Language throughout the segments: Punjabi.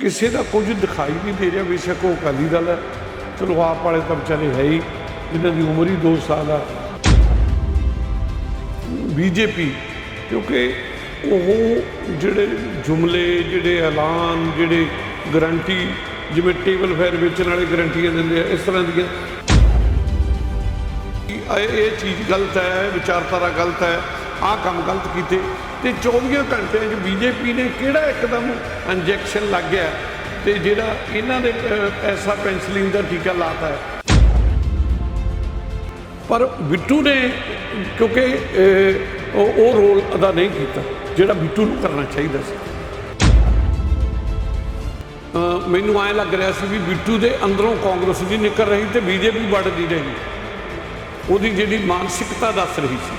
ਕਿਸੇ ਦਾ ਕੁਝ ਦਿਖਾਈ ਨਹੀਂ ਦੇ ਰਿਹਾ, ਬੇਸ਼ੱਕ ਉਹ ਅਕਾਲੀ ਦਲ ਹੈ। ਚਲੋ, ਆਪ ਵਾਲੇ ਤਾਂ ਵਿਚਾਰੇ ਹੈ ਹੀ, ਜਿਨ੍ਹਾਂ ਦੀ ਉਮਰ ਹੀ 2 ਸਾਲ ਆ। ਬੀਜੇਪੀ, ਕਿਉਂਕਿ ਉਹ ਜਿਹੜੇ ਜੁਮਲੇ, ਜਿਹੜੇ ਐਲਾਨ, ਜਿਹੜੇ ਗਰੰਟੀ, ਜਿਵੇਂ ਟੇਬਲ ਫੇਅਰ ਵੇਚਣ ਵਾਲੇ ਗਰੰਟੀਆਂ ਦਿੰਦੇ ਆ, ਇਸ ਤਰ੍ਹਾਂ ਦੀਆਂ। ਇਹ ਇਹ ਚੀਜ਼ ਗਲਤ ਹੈ, ਵਿਚਾਰਧਾਰਾ ਗਲਤ ਹੈ, ਆਹ ਕੰਮ ਗਲਤ ਕੀਤੇ। ਤੇ 24 ਘੰਟਿਆਂ 'ਚ ਬੀਜੇਪੀ ਨੇ ਕਿਹੜਾ ਇੱਕਦਮ ਇੰਜੈਕਸ਼ਨ ਲੱਗ ਗਿਆ ਤੇ ਜਿਹੜਾ ਇਹਨਾਂ ਦੇ ਐਸਾ ਪੈਨਸਲਿਨ ਦਾ ਟੀਕਾ ਲਾਤਾ ਹੈ। ਪਰ ਬਿੱਟੂ ਨੇ, ਕਿਉਂਕਿ ਉਹ ਰੋਲ ਅਦਾ ਨਹੀਂ ਕੀਤਾ, ਜਿਹੜਾ ਬਿੱਟੂ ਨੂੰ ਕਰਨਾ ਚਾਹੀਦਾ ਸੀ। ਮੈਨੂੰ ਐਂ ਲੱਗ ਰਿਹਾ ਸੀ ਵੀ ਬਿੱਟੂ ਦੇ ਅੰਦਰੋਂ ਕਾਂਗਰਸ ਦੀ ਨਿਕਲ ਰਹੀ ਤੇ ਬੀਜੇਪੀ ਵੱਢਦੀ ਰਹੀ। ਉਹਦੀ ਜਿਹੜੀ ਮਾਨਸਿਕਤਾ ਦੱਸ ਰਹੀ ਸੀ।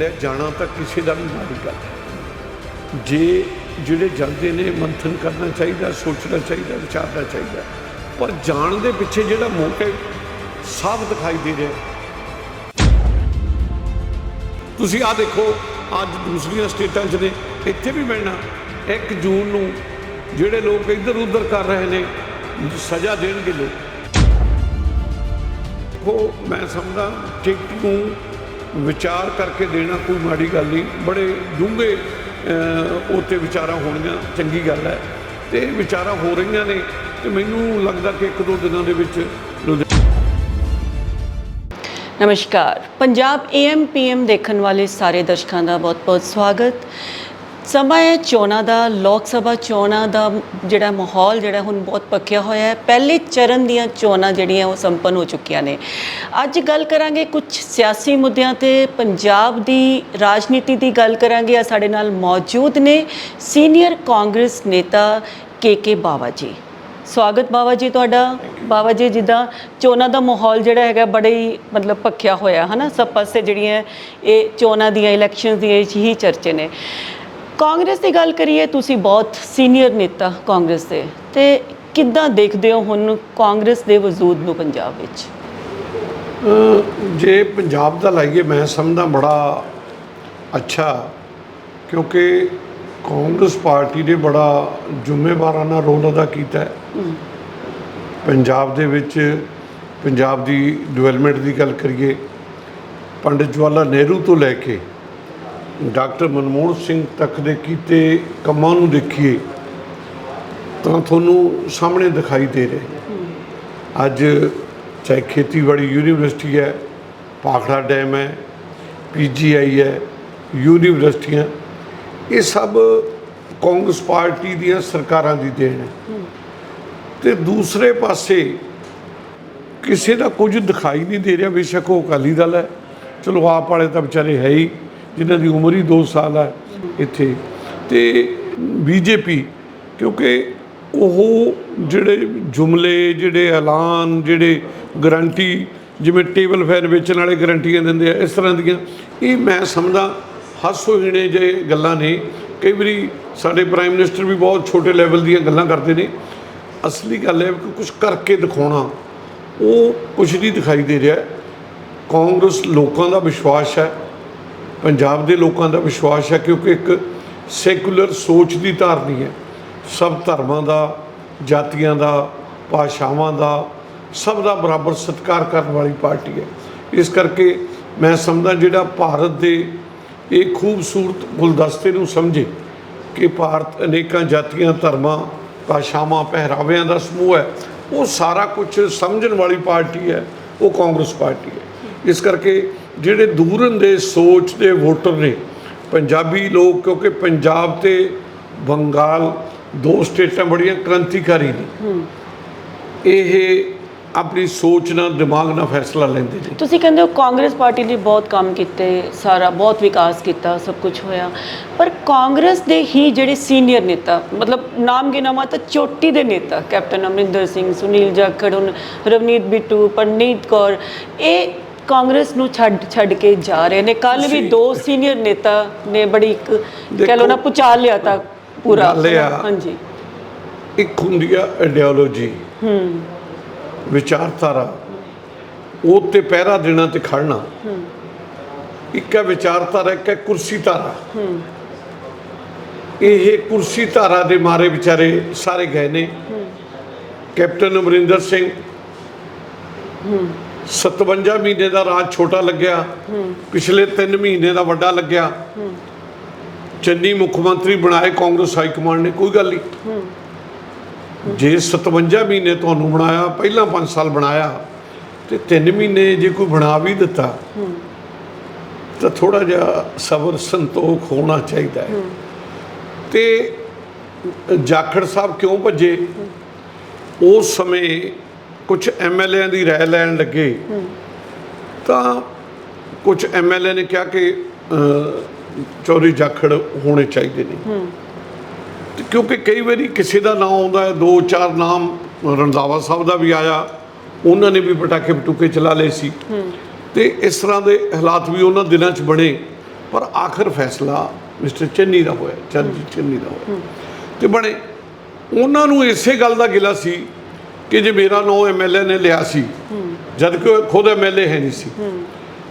ਲੈ ਜਾਣਾ ਤਾਂ ਕਿਸੇ ਦਾ ਵੀ ਮਾੜੀ ਗੱਲ ਹੈ। ਜੇ ਜਿਹੜੇ ਜਾਂਦੇ ਨੇ ਮੰਥਨ ਕਰਨਾ ਚਾਹੀਦਾ, ਸੋਚਣਾ ਚਾਹੀਦਾ, ਵਿਚਾਰਨਾ ਚਾਹੀਦਾ, ਪਰ ਜਾਣ ਦੇ ਪਿੱਛੇ ਜਿਹੜਾ ਮੋਟਿਵ ਸਾਫ਼ ਦਿਖਾਈ ਦੇ ਰਿਹਾ। ਤੁਸੀਂ ਆ ਦੇਖੋ, ਅੱਜ ਦੂਸਰੀਆਂ ਸਟੇਟਾਂ 'ਚ ਨੇ, ਇੱਥੇ ਵੀ ਮਿਲਣਾ। 1 ਜੂਨ ਨੂੰ ਜਿਹੜੇ ਲੋਕ ਇੱਧਰ ਉੱਧਰ ਕਰ ਰਹੇ ਨੇ, ਸਜ਼ਾ ਦੇਣਗੇ ਲੋਕ। ਉਹ ਮੈਂ ਸਮਝਦਾ, ਟਿਕਟ ਨੂੰ ਵਿਚਾਰ ਕਰਕੇ ਦੇਣਾ ਕੋਈ ਮਾੜੀ ਗੱਲ ਨਹੀਂ। ਬੜੇ ਡੂੰਘੇ ਅਹ, ਉੱਤੇ ਵਿਚਾਰਾਂ ਹੋਣੀਆਂ ਚੰਗੀ ਗੱਲ ਹੈ। ਤੇ ਵਿਚਾਰਾਂ ਹੋ ਰਹੀਆਂ ਨੇ ਤੇ ਮੈਨੂੰ ਲੱਗਦਾ ਕਿ ਇੱਕ ਦੋ ਦਿਨਾਂ ਦੇ ਵਿੱਚ ਨਮਸਕਾਰ। ਪੰਜਾਬ ਏਐਮ ਪੀਐਮ ਦੇਖਣ ਵਾਲੇ ਸਾਰੇ ਦਰਸ਼ਕਾਂ ਦਾ ਬਹੁਤ-ਬਹੁਤ ਸਵਾਗਤ। ਸਮਾਂ ਹੈ ਚੋਣਾਂ ਦਾ, ਲੋਕ ਸਭਾ ਚੋਣਾਂ ਦਾ ਜਿਹੜਾ ਮਾਹੌਲ ਜਿਹੜਾ ਹੁਣ ਬਹੁਤ ਪੱਕਿਆ ਹੋਇਆ ਹੈ। ਪਹਿਲੇ ਚਰਨ ਦੀਆਂ ਚੋਣਾਂ ਜਿਹੜੀਆਂ ਉਹ ਸੰਪੰਨ ਹੋ ਚੁੱਕੀਆਂ ਨੇ। ਅੱਜ ਗੱਲ ਕਰਾਂਗੇ ਕੁਝ ਸਿਆਸੀ ਮੁੱਦਿਆਂ ਤੇ। ਪੰਜਾਬ ਦੀ ਰਾਜਨੀਤੀ ਦੀ ਗੱਲ ਕਰਾਂਗੇ। ਆ ਸਾਡੇ ਨਾਲ ਮੌਜੂਦ ਨੇ ਸੀਨੀਅਰ ਕਾਂਗਰਸ ਨੇਤਾ ਕੇ ਬਾਵਾ ਜੀ ਸਵਾਗਤ ਬਾਵਾ ਜੀ ਤੁਹਾਡਾ। ਬਾਵਾ ਜੀ ਜਿੱਦਾਂ ਚੋਣਾਂ ਦਾ ਮਾਹੌਲ ਜਿਹੜਾ ਹੈਗਾ ਬੜੇ ਹੀ ਮਤਲਬ ਪੱਖਿਆ ਹੋਇਆ, ਹਨਾ? ਸਭ ਪਾਸੇ ਜਿਹੜੀਆਂ ਇਹ ਚੋਣਾਂ ਦੀਆਂ, ਇਲੈਕਸ਼ਨਸ ਦੀਆਂ ਹੀ ਚਰਚੇ ਨੇ। ਕਾਂਗਰਸ ਦੀ ਗੱਲ ਕਰੀਏ ਤੁਸੀਂ ਬਹੁਤ ਸੀਨੀਅਰ ਨੇਤਾ ਕਾਂਗਰਸ ਦੇ। ਤੇ ਕਿੱਦਾਂ ਦੇਖਦੇ ਹੋ ਹੁਣ ਕਾਂਗਰਸ ਦੇ ਵਜੂਦ ਨੂੰ ਪੰਜਾਬ ਵਿੱਚ? ਜੇ ਪੰਜਾਬ ਦਾ ਲਾਈਏ ਮੈਂ ਸਮਝਦਾ ਬੜਾ ਅੱਛਾ ਕਿਉਂਕਿ ਕਾਂਗਰਸ ਪਾਰਟੀ ਨੇ ਬੜਾ ਜ਼ਿੰਮੇਵਾਰਾਨਾ ਰੋਲ ਅਦਾ ਕੀਤਾ ਹੈ। ਪੰਜਾਬ ਦੇ ਵਿੱਚ ਪੰਜਾਬ ਦੀ ਡਿਵੈਲਪਮੈਂਟ ਦੀ ਗੱਲ ਕਰੀਏ ਪੰਡਿਤ ਜਵਾਹਰ ਨਹਿਰੂ ਤੋਂ ਲੈ ਕੇ ਡਾਕਟਰ ਮਨਮੋਹਨ ਸਿੰਘ ਤੱਕ ਦੇ ਕੀਤੇ ਕੰਮਾਂ ਨੂੰ ਦੇਖੀਏ, ਤਾਂ ਤੁਹਾਨੂੰ ਸਾਹਮਣੇ ਦਿਖਾਈ ਦੇ ਰਹੇ। ਅੱਜ ਚਾਹੇ ਖੇਤੀਬਾੜੀ ਯੂਨੀਵਰਸਿਟੀ ਹੈ, ਪਾਖੜਾ ਡੈਮ ਹੈ ਪੀਜੀਆਈ ਹੈ, ਯੂਨੀਵਰਸਿਟੀਆਂ, ਇਹ ਸਭ ਕਾਂਗਰਸ ਪਾਰਟੀ ਦੀਆਂ ਸਰਕਾਰਾਂ ਦੀ ਦੇਣ ਹੈ। ਤੇ ਦੂਸਰੇ ਪਾਸੇ ਕਿਸੇ ਦਾ ਕੁਝ ਦਿਖਾਈ ਨਹੀਂ ਦੇ ਰਿਹਾ, ਬੇਸ਼ੱਕ ਉਹ ਅਕਾਲੀ ਦਲ ਹੈ। ਚਲੋ ਆਪ ਵਾਲੇ ਤਾਂ ਵਿਚਾਰੇ ਹੈ ਹੀ। ਜਿਨ੍ਹਾਂ ਦੀ ਉਮਰ ਹੀ 2 ਸਾਲ ਹੈ ਇੱਥੇ। ਤੇ ਬੀਜੇਪੀ, ਕਿਉਂਕਿ ਉਹ ਜਿਹੜੇ ਜੁਮਲੇ, ਜਿਹੜੇ ਐਲਾਨ, ਜਿਹੜੇ ਗਰੰਟੀ, ਜਿਵੇਂ ਟੇਬਲ ਫੇਅਰ ਵੇਚਣ ਵਾਲੇ ਗਰੰਟੀਆਂ ਦਿੰਦੇ ਆ, ਇਸ ਤਰ੍ਹਾਂ ਦੀਆਂ, ਇਹ ਮੈਂ ਸਮਝਦਾ ਹੱਸੋਹੀਣੇ ਜੇ ਗੱਲਾਂ ਨੇ, ਕਈ ਵਾਰੀ ਸਾਡੇ ਪ੍ਰਾਈਮ ਮਿਨਿਸਟਰ ਵੀ ਬਹੁਤ ਛੋਟੇ ਲੈਵਲ ਦੀਆਂ ਗੱਲਾਂ ਕਰਦੇ ਨੇ। ਅਸਲੀ ਗੱਲ ਹੈ ਕਿ ਕੁਝ ਕਰਕੇ ਦਿਖਾਉਣਾ, ਉਹ ਕੁਝ ਨਹੀਂ ਦਿਖਾਈ ਦੇ ਰਿਹਾ। ਕਾਂਗਰਸ ਲੋਕਾਂ ਦਾ ਵਿਸ਼ਵਾਸ ਹੈ ਪੰਜਾਬ ਦੇ ਲੋਕਾਂ ਦਾ ਵਿਸ਼ਵਾਸ ਹੈ ਕਿਉਂਕਿ ਇੱਕ ਸੈਕੂਲਰ ਸੋਚ ਦੀ ਧਾਰਨੀ ਹੈ। ਸਭ ਧਰਮਾਂ ਦਾ, ਜਾਤੀਆਂ ਦਾ, ਭਾਸ਼ਾਵਾਂ ਦਾ, ਸਭ ਦਾ ਬਰਾਬਰ ਸਤਿਕਾਰ ਕਰਨ ਵਾਲੀ ਪਾਰਟੀ ਹੈ। ਇਸ ਕਰਕੇ ਮੈਂ ਸਮਝਦਾ ਜਿਹੜਾ ਭਾਰਤ ਦੇ ਇਹ ਖੂਬਸੂਰਤ ਗੁਲਦਸਤੇ ਨੂੰ ਸਮਝੇ ਕਿ ਭਾਰਤ ਅਨੇਕਾਂ ਜਾਤੀਆਂ, ਧਰਮਾਂ, ਭਾਸ਼ਾਵਾਂ, ਪਹਿਰਾਵਿਆਂ ਦਾ ਸਮੂਹ ਹੈ, ਉਹ ਸਾਰਾ ਕੁਝ ਸਮਝਣ ਵਾਲੀ ਪਾਰਟੀ ਹੈ, ਉਹ ਕਾਂਗਰਸ ਪਾਰਟੀ ਹੈ। ਇਸ ਕਰਕੇ ਜਿਹੜੇ ਦੂਰਨ ਸੋਚ ਦੇ ਵੋਟਰ ਨੇ ਪੰਜਾਬੀ ਲੋਕ ਕਿਉਂਕਿ ਪੰਜਾਬ ਤੇ ਬੰਗਾਲ ਦੋ ਸਟੇਟਾਂ ਬੜੀਆਂ ਕ੍ਰਾਂਤੀਕਾਰੀ ਨੇ। ਇਹ ਆਪਣੀ ਸੋਚ ਨਾਲ ਦਿਮਾਗ ਨਾਲ ਫੈਸਲਾ ਲੈਂਦੇ ਨੇ। ਤੁਸੀਂ ਕਹਿੰਦੇ ਹੋ ਕਾਂਗਰਸ ਪਾਰਟੀ ਨੇ ਬਹੁਤ ਕੰਮ ਕੀਤੇ ਸਾਰਾ ਬਹੁਤ ਵਿਕਾਸ ਕੀਤਾ ਸਭ ਕੁਝ ਹੋਇਆ। ਪਰ ਕਾਂਗਰਸ ਦੇ ਹੀ ਜਿਹੜੇ ਸੀਨੀਅਰ ਨੇਤਾ ਮਤਲਬ ਨਾਮ ਗਿਨਾਮਾ ਤਾਂ ਚੋਟੀ ਦੇ ਨੇਤਾ ਕੈਪਟਨ ਅਮਰਿੰਦਰ ਸਿੰਘ ਸੁਨੀਲ ਜਾਖੜ ਹੁਣ ਰਵਨੀਤ ਬਿੱਟੂ ਪਰਨੀਤ ਕੌਰ ਇਹ ਕਾਂਗਰਸ ਨੂੰ ਛੱਡ ਛੱਡ ਕੇ ਜਾ ਰਹੇ ਨੇ। ਕੱਲ ਵੀ ਦੋ ਸੀਨੀਅਰ ਨੇਤਾ ਨੇ ਬੜੀ ਇੱਕ ਕਹਿ ਲਓ ਨਾ ਪੁਚਾਲ ਲਿਆ ਤਾਂ ਪੂਰਾ। ਹਾਂਜੀ। ਇੱਕ ਹੁੰਦੀ ਆ ਆਈਡੀਓਲੋਜੀ ਹੂੰ। ਵਿਚਾਰਧਾਰਾ ਉਹ ਤੇ ਪਹਿਰਾ ਦੇਣਾ ਤੇ ਖੜਨਾ ਇੱਕ ਹੈ ਵਿਚਾਰਧਾਰਾ ਇੱਕ ਹੈ ਕੁਰਸੀ ਧਾਰਾ ਇਹ ਕੁਰਸੀ ਧਾਰਾ ਦੇ ਮਾਰੇ ਵਿਚਾਰੇ ਸਾਰੇ ਗਏ ਨੇ। ਕੈਪਟਨ ਅਮਰਿੰਦਰ ਸਿੰਘ। 57 ਮਹੀਨੇ ਦਾ ਰਾਜ ਛੋਟਾ ਲੱਗਿਆ। ਪਿਛਲੇ 3 ਮਹੀਨੇ ਦਾ ਵੱਡਾ ਲੱਗਿਆ। ਚੰਨੀ ਮੁੱਖ ਮੰਤਰੀ ਬਣਾਏ ਕਾਂਗਰਸ ਹਾਈ ਕਮਾਂਡ ਨੇ ਕੋਈ ਗੱਲ ਨਹੀਂ। ਜੇ 57 ਮਹੀਨੇ ਤੁਹਾਨੂੰ ਬਣਾਇਆ ਪਹਿਲਾਂ 5 ਸਾਲ ਬਣਾਇਆ ਤੇ 3 ਮਹੀਨੇ ਜੇ ਕੋਈ ਬਣਾ ਵੀ ਦਿੱਤਾ ਤਾਂ ਥੋੜਾ ਜਿਹਾ ਸਬਰ ਸੰਤੋਖ ਹੋਣਾ ਚਾਹੀਦਾ ਹੈ। ਤੇ ਜਾਖੜ ਸਾਹਿਬ ਕਿਉਂ ਭੱਜੇ? ਉਸ ਸਮੇਂ ਕੁਝ ਐਮਐਲਏਆਂ ਦੀ ਰਾਏ ਲੈਣ ਲੱਗੇ ਤਾਂ ਕੁਝ ਐਮਐਲਏ ਨੇ ਕਿਹਾ ਕਿ ਅ, ਚੌਧਰੀ ਜਾਖੜ ਹੋਣੇ ਚਾਹੀਦੇ ਨੇ। ਕਿਉਂਕਿ ਕਈ ਵਾਰੀ ਕਿਸੇ ਦਾ ਨਾਮ ਆਉਂਦਾ ਹੈ ਦੋ ਚਾਰ ਨਾਮ ਰੰਧਾਵਾ ਸਾਹਿਬ ਦਾ ਵੀ ਆਇਆ ਉਹਨਾਂ ਨੇ ਵੀ ਪਟਾਕੇ ਪਟੂਕੇ ਚਲਾ ਲਏ ਸੀ। ਤੇ ਇਸ ਤਰ੍ਹਾਂ ਦੇ ਹਾਲਾਤ ਵੀ ਉਹਨਾਂ ਦਿਨਾਂ 'ਚ ਬਣੇ ਪਰ ਆਖਰ ਫੈਸਲਾ ਮਿਸਟਰ ਚੰਨੀ ਦਾ ਹੋਇਆ ਚਰਨਜੀਤ ਚੰਨੀ ਦਾ ਹੋਇਆ। ਤੇ ਬਣੇ ਉਹਨਾਂ ਨੂੰ ਇਸੇ ਗੱਲ ਦਾ ਗਿਲਾ ਸੀ ਕਿ ਜੇ ਮੇਰਾ ਨਾਂ ਐਮਐਲਏ ਨੇ ਲਿਆ ਸੀ, ਜਦ ਕਿ ਉਹ ਖੁਦ ਐਮਐਲਏ ਹੈ ਨਹੀਂ ਸੀ।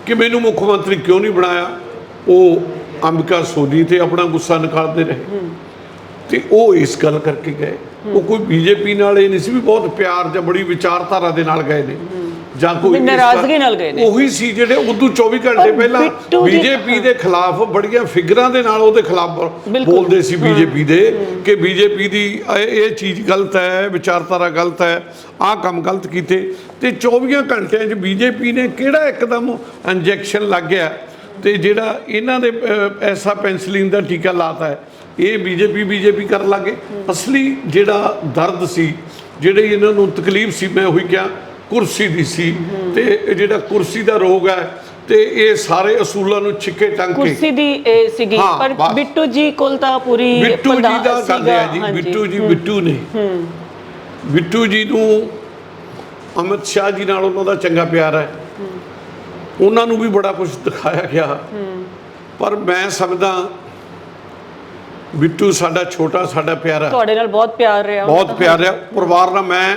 ਕਿ ਮੈਨੂੰ ਮੁੱਖ ਮੰਤਰੀ ਕਿਉਂ ਨਹੀਂ ਬਣਾਇਆ? ਉਹ ਅੰਬਿਕਾ ਸੋਨੀ ਤੇ ਆਪਣਾ ਗੁੱਸਾ ਨਿਕਾਲਦੇ ਰਹੇ। ਤੇ ਉਹ ਇਸ ਗੱਲ ਕਰਕੇ ਗਏ। ਉਹ ਕੋਈ ਬੀਜੇਪੀ ਨਾਲ ਇਹ ਨਹੀਂ ਸੀ ਵੀ ਬਹੁਤ ਪਿਆਰ ਜਾਂ ਬੜੀ ਵਿਚਾਰਧਾਰਾ ਦੇ ਨਾਲ ਗਏ ਨੇ। ਜਾਂ ਕੋਈ ਨਾਰਾਜ਼ਗੀ ਨਾਲ ਗਏ ਨੇ। ਉਹੀ ਸੀ ਜਿਹੜੇ ਉਦੋਂ 24 ਘੰਟੇ ਪਹਿਲਾਂ ਬੀਜੇਪੀ ਦੇ ਖਿਲਾਫ ਬੜੀਆਂ ਫਿਗਰਾਂ ਦੇ ਨਾਲ ਉਹਦੇ ਖਿਲਾਫ। ਬੋਲਦੇ ਸੀ ਬੀਜੇਪੀ ਦੇ ਕਿ ਬੀਜੇਪੀ ਦੀ ਇਹ ਚੀਜ਼ ਗਲਤ ਹੈ ਵਿਚਾਰਧਾਰਾ ਗਲਤ ਹੈ ਆਹ ਕੰਮ ਗਲਤ ਕੀਤੇ। ਤੇ 24 ਘੰਟਿਆਂ 'ਚ ਬੀਜੇਪੀ ਨੇ ਕਿਹੜਾ ਇੱਕਦਮ ਇੰਜੈਕਸ਼ਨ ਲੱਗ ਗਿਆ? ਤੇ ਜਿਹੜਾ ਇਹਨਾਂ ਦੇ ਐਸਾ ਪੈਨਸਲਿਨ ਦਾ ਟੀਕਾ ਲਾਤਾ ਹੈ ਇਹ ਬੀਜੇਪੀ ਬੀਜੇਪੀ ਕਰਨ ਲੱਗੇ ਅਸਲੀ ਜਿਹੜਾ ਦਰਦ ਸੀ ਜਿਹੜੇ ਇਹਨਾਂ ਨੂੰ ਤਕਲੀਫ ਸੀ ਮੈਂ ਉਹੀ ਕਿਹਾ ਕੁਰਸੀ ਦੀ ਸੀ ਤੇ ਇਹ ਜਿਹੜਾ ਕੁਰਸੀ ਦਾ ਰੋਗ ਹੈ ਤੇ ਇਹ ਸਾਰੇ ਅਸੂਲਾਂ ਨੂੰ ਛਿੱਕੇ ਟੰਗ ਕੇ ਕੁਰਸੀ ਦੀ ਇਹ ਸੀਗੀ ਹਾਂ, ਪਰ ਬਸ। ਬਿੱਟੂ ਜੀ ਕੋਲ ਤਾਂ ਪੂਰੀ ਬਿੱਟੂ ਜੀ ਦਾ ਗੱਲ ਸੀਗਾ, ਹੈ ਜੀ ਹਾਂਜੀ। ਬਿੱਟੂ ਜੀ ਬਿੱਟੂ ਨੇ। ਬਿੱਟੂ ਜੀ ਨੂੰ ਅਮਿਤ ਸ਼ਾਹ ਜੀ ਨਾਲ ਉਹਨਾਂ ਦਾ ਚੰਗਾ ਪਿਆਰ ਹੈ। ਉਹਨਾਂ ਨੂੰ ਵੀ ਬੜਾ ਕੁਝ ਦਿਖਾਇਆ ਗਿਆ। ਪਰ ਮੈਂ ਸਮਝਦਾ ਬਿੱਟੂ ਸਾਡਾ ਛੋਟਾ ਸਾਡਾ ਪਿਆਰਾ। ਤੁਹਾਡੇ ਨਾਲ ਬਹੁਤ ਪਿਆਰ ਰਿਹਾ। ਬਹੁਤ। ਪਿਆਰ ਹੈ ਪਰਿਵਾਰ ਨਾਲ ਮੈਂ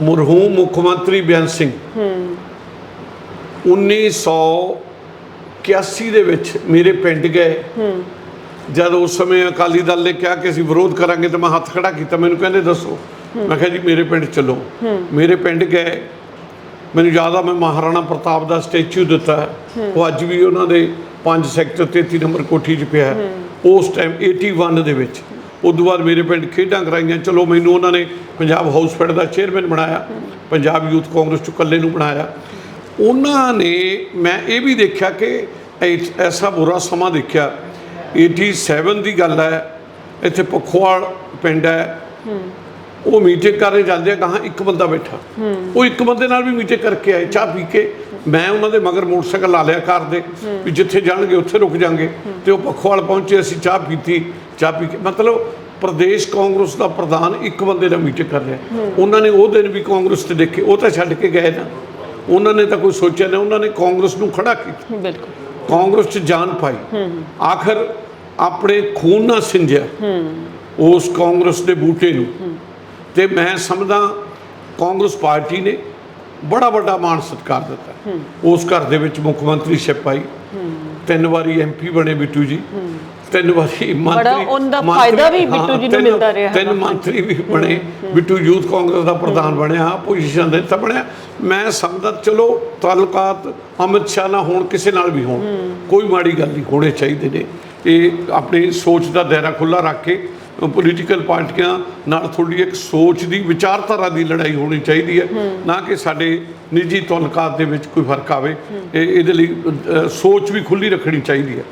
ਮਰਹੂਮ ਮੁੱਖ ਮੰਤਰੀ ਬੇਅੰਤ ਸਿੰਘ। 1981 ਦੇ ਵਿੱਚ ਮੇਰੇ ਪਿੰਡ ਗਏ। ਜਦ ਉਸ ਸਮੇਂ ਅਕਾਲੀ ਦਲ ਨੇ ਕਿਹਾ ਕਿ ਅਸੀਂ ਵਿਰੋਧ ਕਰਾਂਗੇ ਤਾਂ ਮੈਂ ਹੱਥ ਖੜਾ ਕੀਤਾ। ਮੈਨੂੰ ਕਹਿੰਦੇ, ਦੱਸੋ। ਮੈਂ ਕਿਹਾ, ਜੀ, ਮੇਰੇ ਪਿੰਡ ਚੱਲੋ। ਮੇਰੇ ਪਿੰਡ ਗਏ। ਮੈਨੂੰ ਯਾਦ ਆ, ਮੈਂ ਮਹਾਰਾਣਾ ਪ੍ਰਤਾਪ ਦਾ ਸਟੈਚੂ ਦਿੱਤਾ। ਉਹ ਅੱਜ ਵੀ ਉਹਨਾਂ ਦੇ 5 ਸੈਕਟਰ 33 ਨੰਬਰ ਕੋਠੀ 'ਚ ਪਿਆ। ਉਸ ਟਾਈਮ 81 ਦੇ ਵਿੱਚ। ਉਸ ਤੋਂ ਬਾਅਦ ਮੇਰੇ ਪਿੰਡ ਖੇਡਾਂ ਕਰਾਈਆਂ। ਚਲੋ ਮੈਨੂੰ ਉਹਨਾਂ ਨੇ ਪੰਜਾਬ ਹਾਊਸ ਫੈਡ ਦਾ ਚੇਅਰਮੈਨ ਬਣਾਇਆ, ਪੰਜਾਬ ਯੂਥ ਕਾਂਗਰਸ ਚ ਇਕੱਲੇ ਨੂੰ ਬਣਾਇਆ। ਉਹਨਾਂ ਨੇ ਮੈਂ ਇਹ ਵੀ ਦੇਖਿਆ ਕਿ ਐਸਾ ਬੁਰਾ ਸਮਾਂ ਦੇਖਿਆ। 87 ਦੀ ਗੱਲ ਹੈ, ਇੱਥੇ ਪਖਵਾਲ ਪਿੰਡ ਹੈ। ਉਹ ਮੀਟਿੰਗ ਕਰਨ ਜਾਂਦੇ ਆ ਕਹਾਂ ਇੱਕ ਬੰਦਾ ਬੈਠਾ। ਉਹ ਇੱਕ ਬੰਦੇ ਨਾਲ ਵੀ ਮੀਟਿੰਗ ਕਰਕੇ ਆਏ ਚਾਹ ਪੀ ਕੇ। ਮੈਂ ਉਹਨਾਂ ਦੇ ਮਗਰ ਮੋਟਰਸਾਈਕਲ ਲਾ ਲਿਆ ਕਾਰ ਦੇ ਵੀ ਜਿੱਥੇ ਜਾਣਗੇ ਉੱਥੇ ਰੁਕ ਜਾਾਂਗੇ ਤੇ ਉਹ ਪਖਵਾਲ ਪਹੁੰਚੇ ਅਸੀਂ ਚਾਹ ਪੀਤੀ ਚਾਹ ਪੀ ਕੇ। ਮਤਲਬ ਪ੍ਰਦੇਸ਼ ਕਾਂਗਰਸ ਦਾ ਪ੍ਰਧਾਨ ਇੱਕ ਬੰਦੇ ਨਾਲ ਮੀਟਿੰਗ ਕਰ ਰਿਹਾ। ਉਹਨਾਂ ਨੇ ਉਹ ਦਿਨ ਵੀ ਕਾਂਗਰਸ ਤੇ ਦੇਖੇ ਉਹ ਤਾਂ ਛੱਡ ਕੇ ਗਏ ਨਾ। ਉਹਨਾਂ ਨੇ ਤਾਂ ਕੋਈ ਸੋਚਿਆ ਨਹੀਂ ਉਹਨਾਂ ਨੇ ਕਾਂਗਰਸ ਨੂੰ ਖੜਾ ਕੀਤਾ। ਬਿਲਕੁਲ। ਕਾਂਗਰਸ 'ਚ ਜਾਨ ਪਾਈ। ਆਖਰ ਆਪਣੇ ਖੂਨ ਨਾਲ ਸਿੰਜਿਆ। ਉਸ ਕਾਂਗਰਸ ਦੇ ਬੂਟੇ ਨੂੰ। ਤੇ ਮੈਂ ਸਮਝਦਾ ਕਾਂਗਰਸ ਪਾਰਟੀ ਨੇ ਬੜਾ ਵੱਡਾ ਮਾਣ ਸਤਿਕਾਰ ਦਿੱਤਾ। ਉਸ ਘਰ ਦੇ ਵਿੱਚ ਮੁੱਖ ਮੰਤਰੀ ਪਾਈ ਤਿੰਨ ਵਾਰੀ ਐਮਪੀ ਬਣੇ ਬਿੱਟੂ ਜੀ। ਤਿੰਨ ਵਾਰੀ ਮੰਤਰੀ ਉਹਦਾ ਮੰਤਰੀ- ਫਾਇਦਾ ਵੀ ਬਿੱਟੂ ਹਾਂ, ਜੀ ਨੂੰ ਤਿੰਨ- ਮਿਲਦਾ ਰਿਹਾ। ਤਿੰਨ ਮੰਤਰੀ ਵੀ ਬਣੇ। ਬਿੱਟੂ ਯੂਥ ਕਾਂਗਰਸ ਦਾ ਪ੍ਰਧਾਨ ਬਣਿਆ ਪੋਜੀਸ਼ਨ ਦੇ ਤਾਂ ਬਣਿਆ। ਮੈਂ ਸਮਝਦਾ ਚਲੋ ਤਾਲੁਕਾਤ ਅਮਿਤ ਸ਼ਾਹ ਨਾਲ ਹੋਣ ਕਿਸੇ ਨਾਲ ਵੀ ਹੋਣ। ਕੋਈ ਮਾੜੀ ਗੱਲ ਨਹੀਂ ਹੋਣੇ ਚਾਹੀਦੇ ਨੇ। ਇਹ ਆਪਣੀ ਸੋਚ ਦਾ ਦਾਇਰਾ ਖੁੱਲਾ ਰੱਖ ਕੇ ਪੋਲੀਟੀਕਲ ਪਾਰਟੀਆਂ ਨਾਲ ਥੋੜੀ ਇੱਕ ਸੋਚ ਦੀ ਵਿਚਾਰਧਾਰਾ ਦੀ ਲੜਾਈ ਹੋਣੀ ਚਾਹੀਦੀ ਹੈ। ਨਾ ਕਿ ਸਾਡੇ ਨਿੱਜੀ ਤਾਲੁਕਾਤ ਦੇ ਵਿੱਚ ਕੋਈ ਫ਼ਰਕ ਆਵੇ। ਇਹ ਇਹਦੇ ਲਈ ਸੋਚ ਵੀ ਖੁੱਲੀ ਰੱਖਣੀ ਚਾਹੀਦੀ ਹੈ।